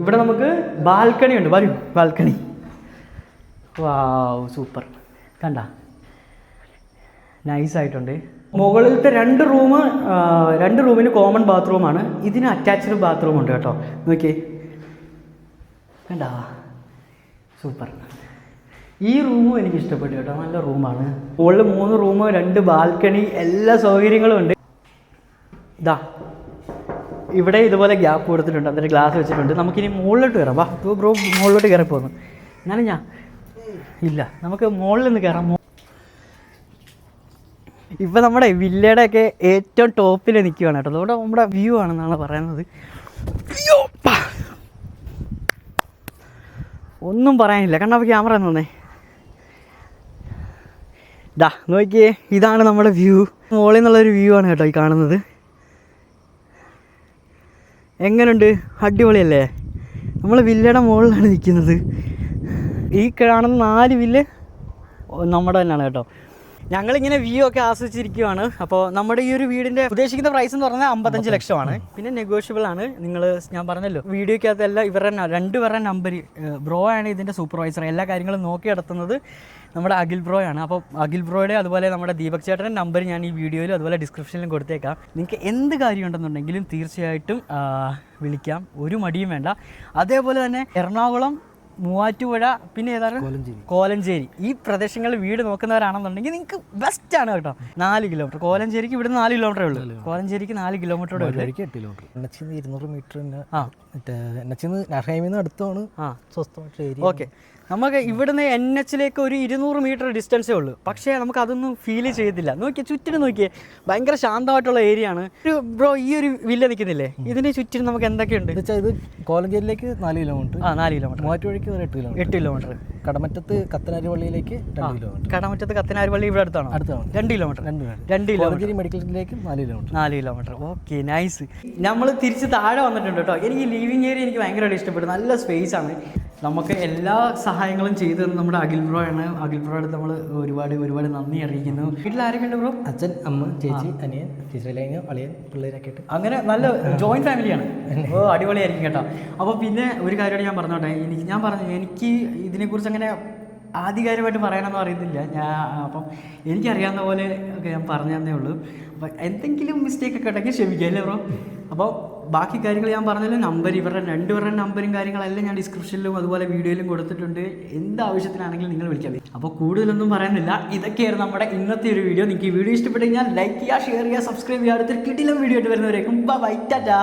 ഇവിടെ നമുക്ക് ബാൽക്കണി ഉണ്ട്. വരും ബാൽക്കണി വാവ് സൂപ്പർ കണ്ട? നൈസ് ആയിട്ടുണ്ട്. മുകളിലത്തെ രണ്ട് റൂം രണ്ട് റൂമിന് കോമൺ ബാത്റൂമാണ് ഇതിന് അറ്റാച്ച്ഡ് ബാത്റൂം ഉണ്ട് കേട്ടോ നോക്കി കണ്ട? സൂപ്പർ ഈ റൂമും എനിക്ക് ഇഷ്ടപ്പെട്ടു കേട്ടോ. നല്ല റൂമാണ്. മുകളിൽ മൂന്ന് റൂം രണ്ട് ബാൽക്കണി എല്ലാ സൗകര്യങ്ങളും ഉണ്ട്. ഇതാ ഇവിടെ ഇതുപോലെ ഗ്യാപ്പ് കൊടുത്തിട്ടുണ്ട്. അതിന്റെ ഗ്ലാസ് വെച്ചിട്ടുണ്ട്. നമുക്കിനി മുകളിലോട്ട് കയറാം. വാ ഇപ്പോൾ ബ്രോ മുകളിലോട്ട് കയറി പോകുന്നു എന്നാലും ഞാൻ ഇല്ല നമുക്ക് മുകളിൽ നിന്ന് കയറാം. ഇപ്പം നമ്മുടെ വില്ലയുടെ ഒക്കെ ഏറ്റവും ടോപ്പിൽ നിൽക്കുകയാണ് കേട്ടോ. അതുകൊണ്ട് നമ്മുടെ വ്യൂ ആണെന്നാണ് പറയുന്നത്. ഒന്നും പറയാനില്ല. കണ്ണപ്പോൾ ക്യാമറ തന്നേ ഇതാ നോക്കിയേ ഇതാണ് നമ്മുടെ വ്യൂ മുകളിൽ നിന്നുള്ളൊരു വ്യൂ ആണ് കേട്ടോ ഈ കാണുന്നത്. എങ്ങനെയുണ്ട് അടിപൊളിയല്ലേ? നമ്മൾ വില്ലയുടെ മുകളിലാണ് നിൽക്കുന്നത്. ഈ കാണുന്ന നാല് വില്ല് നമ്മുടെ തന്നെയാണ് കേട്ടോ. ഞങ്ങളിങ്ങനെ വ്യൂ ഒക്കെ ആസ്വദിച്ചിരിക്കുവാണ്. അപ്പോൾ നമ്മുടെ ഈ ഒരു വീടിന്റെ ഉദ്ദേശിക്കുന്ന പ്രൈസ് എന്ന് പറഞ്ഞാൽ അമ്പത്തഞ്ച് ലക്ഷമാണ്. പിന്നെ നെഗോഷ്യബിൾ ആണ്. നിങ്ങൾ ഞാൻ പറഞ്ഞല്ലോ വീഡിയോക്കകത്ത് എല്ലാം ഇവരുടെ രണ്ടുപേരുടെ നമ്പർ ബ്രോ ആണ് ഇതിന്റെ സൂപ്പർവൈസർ എല്ലാ കാര്യങ്ങളും നോക്കി നടത്തുന്നത് നമ്മുടെ അഖിൽ ബ്രോ ആണ്. അപ്പോൾ അഖിൽ ബ്രോയുടെ അതുപോലെ നമ്മുടെ ദീപക് ചേട്ടന്റെ നമ്പർ ഞാൻ ഈ വീഡിയോയിലും അതുപോലെ ഡിസ്ക്രിപ്ഷനിലും കൊടുത്തേക്കാം. നിങ്ങൾക്ക് എന്ത് കാര്യം ഉണ്ടെന്നുണ്ടെങ്കിലും തീർച്ചയായിട്ടും വിളിക്കാം. ഒരു മടിയും വേണ്ട. അതേപോലെ തന്നെ എറണാകുളം മൂവാറ്റുപുഴ പിന്നെ ഏതാണ്? കോലഞ്ചേരി. ഈ പ്രദേശങ്ങളിൽ വീട് നോക്കുന്നവരാണെന്നുണ്ടെങ്കിൽ നിങ്ങൾക്ക് ബെസ്റ്റ് ആണ് കേട്ടോ. നാല് കിലോമീറ്റർ കോലഞ്ചേരിക്ക് ഇവിടുന്ന് നാല് കിലോമീറ്റർ ഉള്ളൂ. കോലഞ്ചേരിക്ക് നാല് കിലോമീറ്റർ എട്ട് കിലോമീറ്റർ ഇരുന്നൂറ് മീറ്റർ ആ. എൻ നിന്ന് അടുത്താണ്. ആ. സ്വസ്ഥമായിട്ട് ഓക്കെ. നമുക്ക് ഇവിടുന്ന് എൻ എച്ചിലേക്ക് ഒരു ഇരുന്നൂറ് മീറ്റർ ഡിസ്റ്റൻസേ ഉള്ളൂ. പക്ഷേ നമുക്ക് അതൊന്നും ഫീൽ ചെയ്തില്ല. നോക്കിയേ ചുറ്റിനും നോക്കിയേ ഭയങ്കര ശാന്തമായിട്ടുള്ള ഏരിയ ആണ്. ഒരു ബ്രോ ഈ ഒരു വില്ല നിൽക്കുന്നില്ലേ? ഇതിന് ചുറ്റിനും നമുക്ക് എന്തൊക്കെയുണ്ട്? ഇത് കോലഞ്ചേരിയിലേക്ക് നാല് കിലോമീറ്റർ ആ നാല് കിലോമീറ്റർ മൂവാറ്റുപുഴയ്ക്ക് ഒരു എട്ട് കിലോമീറ്റർ എട്ട് കിലോമീറ്റർ കടമറ്റത്ത് കത്തനാരി പള്ളിയിലേക്ക് രണ്ട് കിലോമീറ്റർ കടമറ്റത്ത് കത്തനാർപള്ളി ഇവിടെ അടുത്താണ്? അടുത്താണ്. രണ്ട് കിലോമീറ്റർ രണ്ട് കിലോമീറ്റർ രണ്ട് കിലോമീറ്റർ കോലഞ്ചേരി മെഡിക്കലിലേക്ക് നാല് കിലോമീറ്റർ നാല് കിലോമീറ്റർ ഓക്കെ നൈസ് നമ്മൾ തിരിച്ച് താഴെ വന്നിട്ടുണ്ട് കേട്ടോ. എനിക്ക് ലിവിങ് ഏരിയ എനിക്ക് ഭയങ്കരമായിട്ട് ഇഷ്ടപ്പെട്ടു. നല്ല സ്പേസ് ആണ്. നമുക്ക് എല്ലാ സഹായങ്ങളും ചെയ്തു തന്നെ നമ്മുടെ അഖിൽ ബ്രോ ആണ്. അഖിൽ ബ്രോ അടുത്ത് നമ്മൾ ഒരുപാട് ഒരുപാട് നന്ദി അറിയിക്കുന്നു. വീട്ടിൽ ആരൊക്കെ ഉണ്ട് ബ്രോ. അച്ഛൻ അമ്മ ചേച്ചി അനിയൻ ചേച്ചി അല്ലെങ്കിൽ അളിയൻ പിള്ളേരൊക്കെ ആയിട്ട്. അങ്ങനെ നല്ല ജോയിന്റ് ഫാമിലിയാണ് ഓ അടിപൊളിയായിരിക്കും കേട്ടോ. അപ്പോൾ പിന്നെ ഒരു കാര്യമാണ് ഞാൻ പറഞ്ഞോട്ടെ. എനിക്ക് ഞാൻ പറഞ്ഞു എനിക്ക് ഇതിനെക്കുറിച്ച് അങ്ങനെ ആധികാരികമായിട്ട് പറയണമെന്ന് അറിയുന്നില്ല ഞാൻ അപ്പം എനിക്കറിയാവുന്ന പോലെ ഒക്കെ ഞാൻ പറഞ്ഞു തന്നേ ഉള്ളൂ. അപ്പം എന്തെങ്കിലും മിസ്റ്റേക്ക് ഒക്കെ ഉണ്ടെങ്കിൽ ക്ഷമിക്കാം അല്ലേ ബ്രോ? അപ്പോൾ ബാക്കി കാര്യങ്ങൾ ഞാൻ പറഞ്ഞല്ലോ നമ്പർ ഇവരുടെ രണ്ടുപേരുടെ നമ്പറും കാര്യങ്ങളെല്ലാം ഞാൻ ഡിസ്ക്രിപ്ഷനിലും അതുപോലെ വീഡിയോയിലും കൊടുത്തിട്ടുണ്ട്. എന്ത് ആവശ്യത്തിനാണെങ്കിലും നിങ്ങൾ വിളിക്കാം അപ്പോൾ കൂടുതലൊന്നും പറയുന്നില്ല ഇതൊക്കെയായിരുന്നു നമ്മുടെ ഇന്നത്തെ ഒരു വീഡിയോ നിങ്ങൾക്ക് ഈ വീഡിയോ ഇഷ്ടപ്പെട്ടു കഴിഞ്ഞാൽ ലൈക്ക് ചെയ്യുക ഷെയർ ചെയ്യുക സബ്സ്ക്രൈബ് ചെയ്യുക. അടുത്തൊരു കിട്ടിലും വീഡിയോ ആയിട്ട് വരുന്നവരേക്കും. ബൈ ടാറ്റാ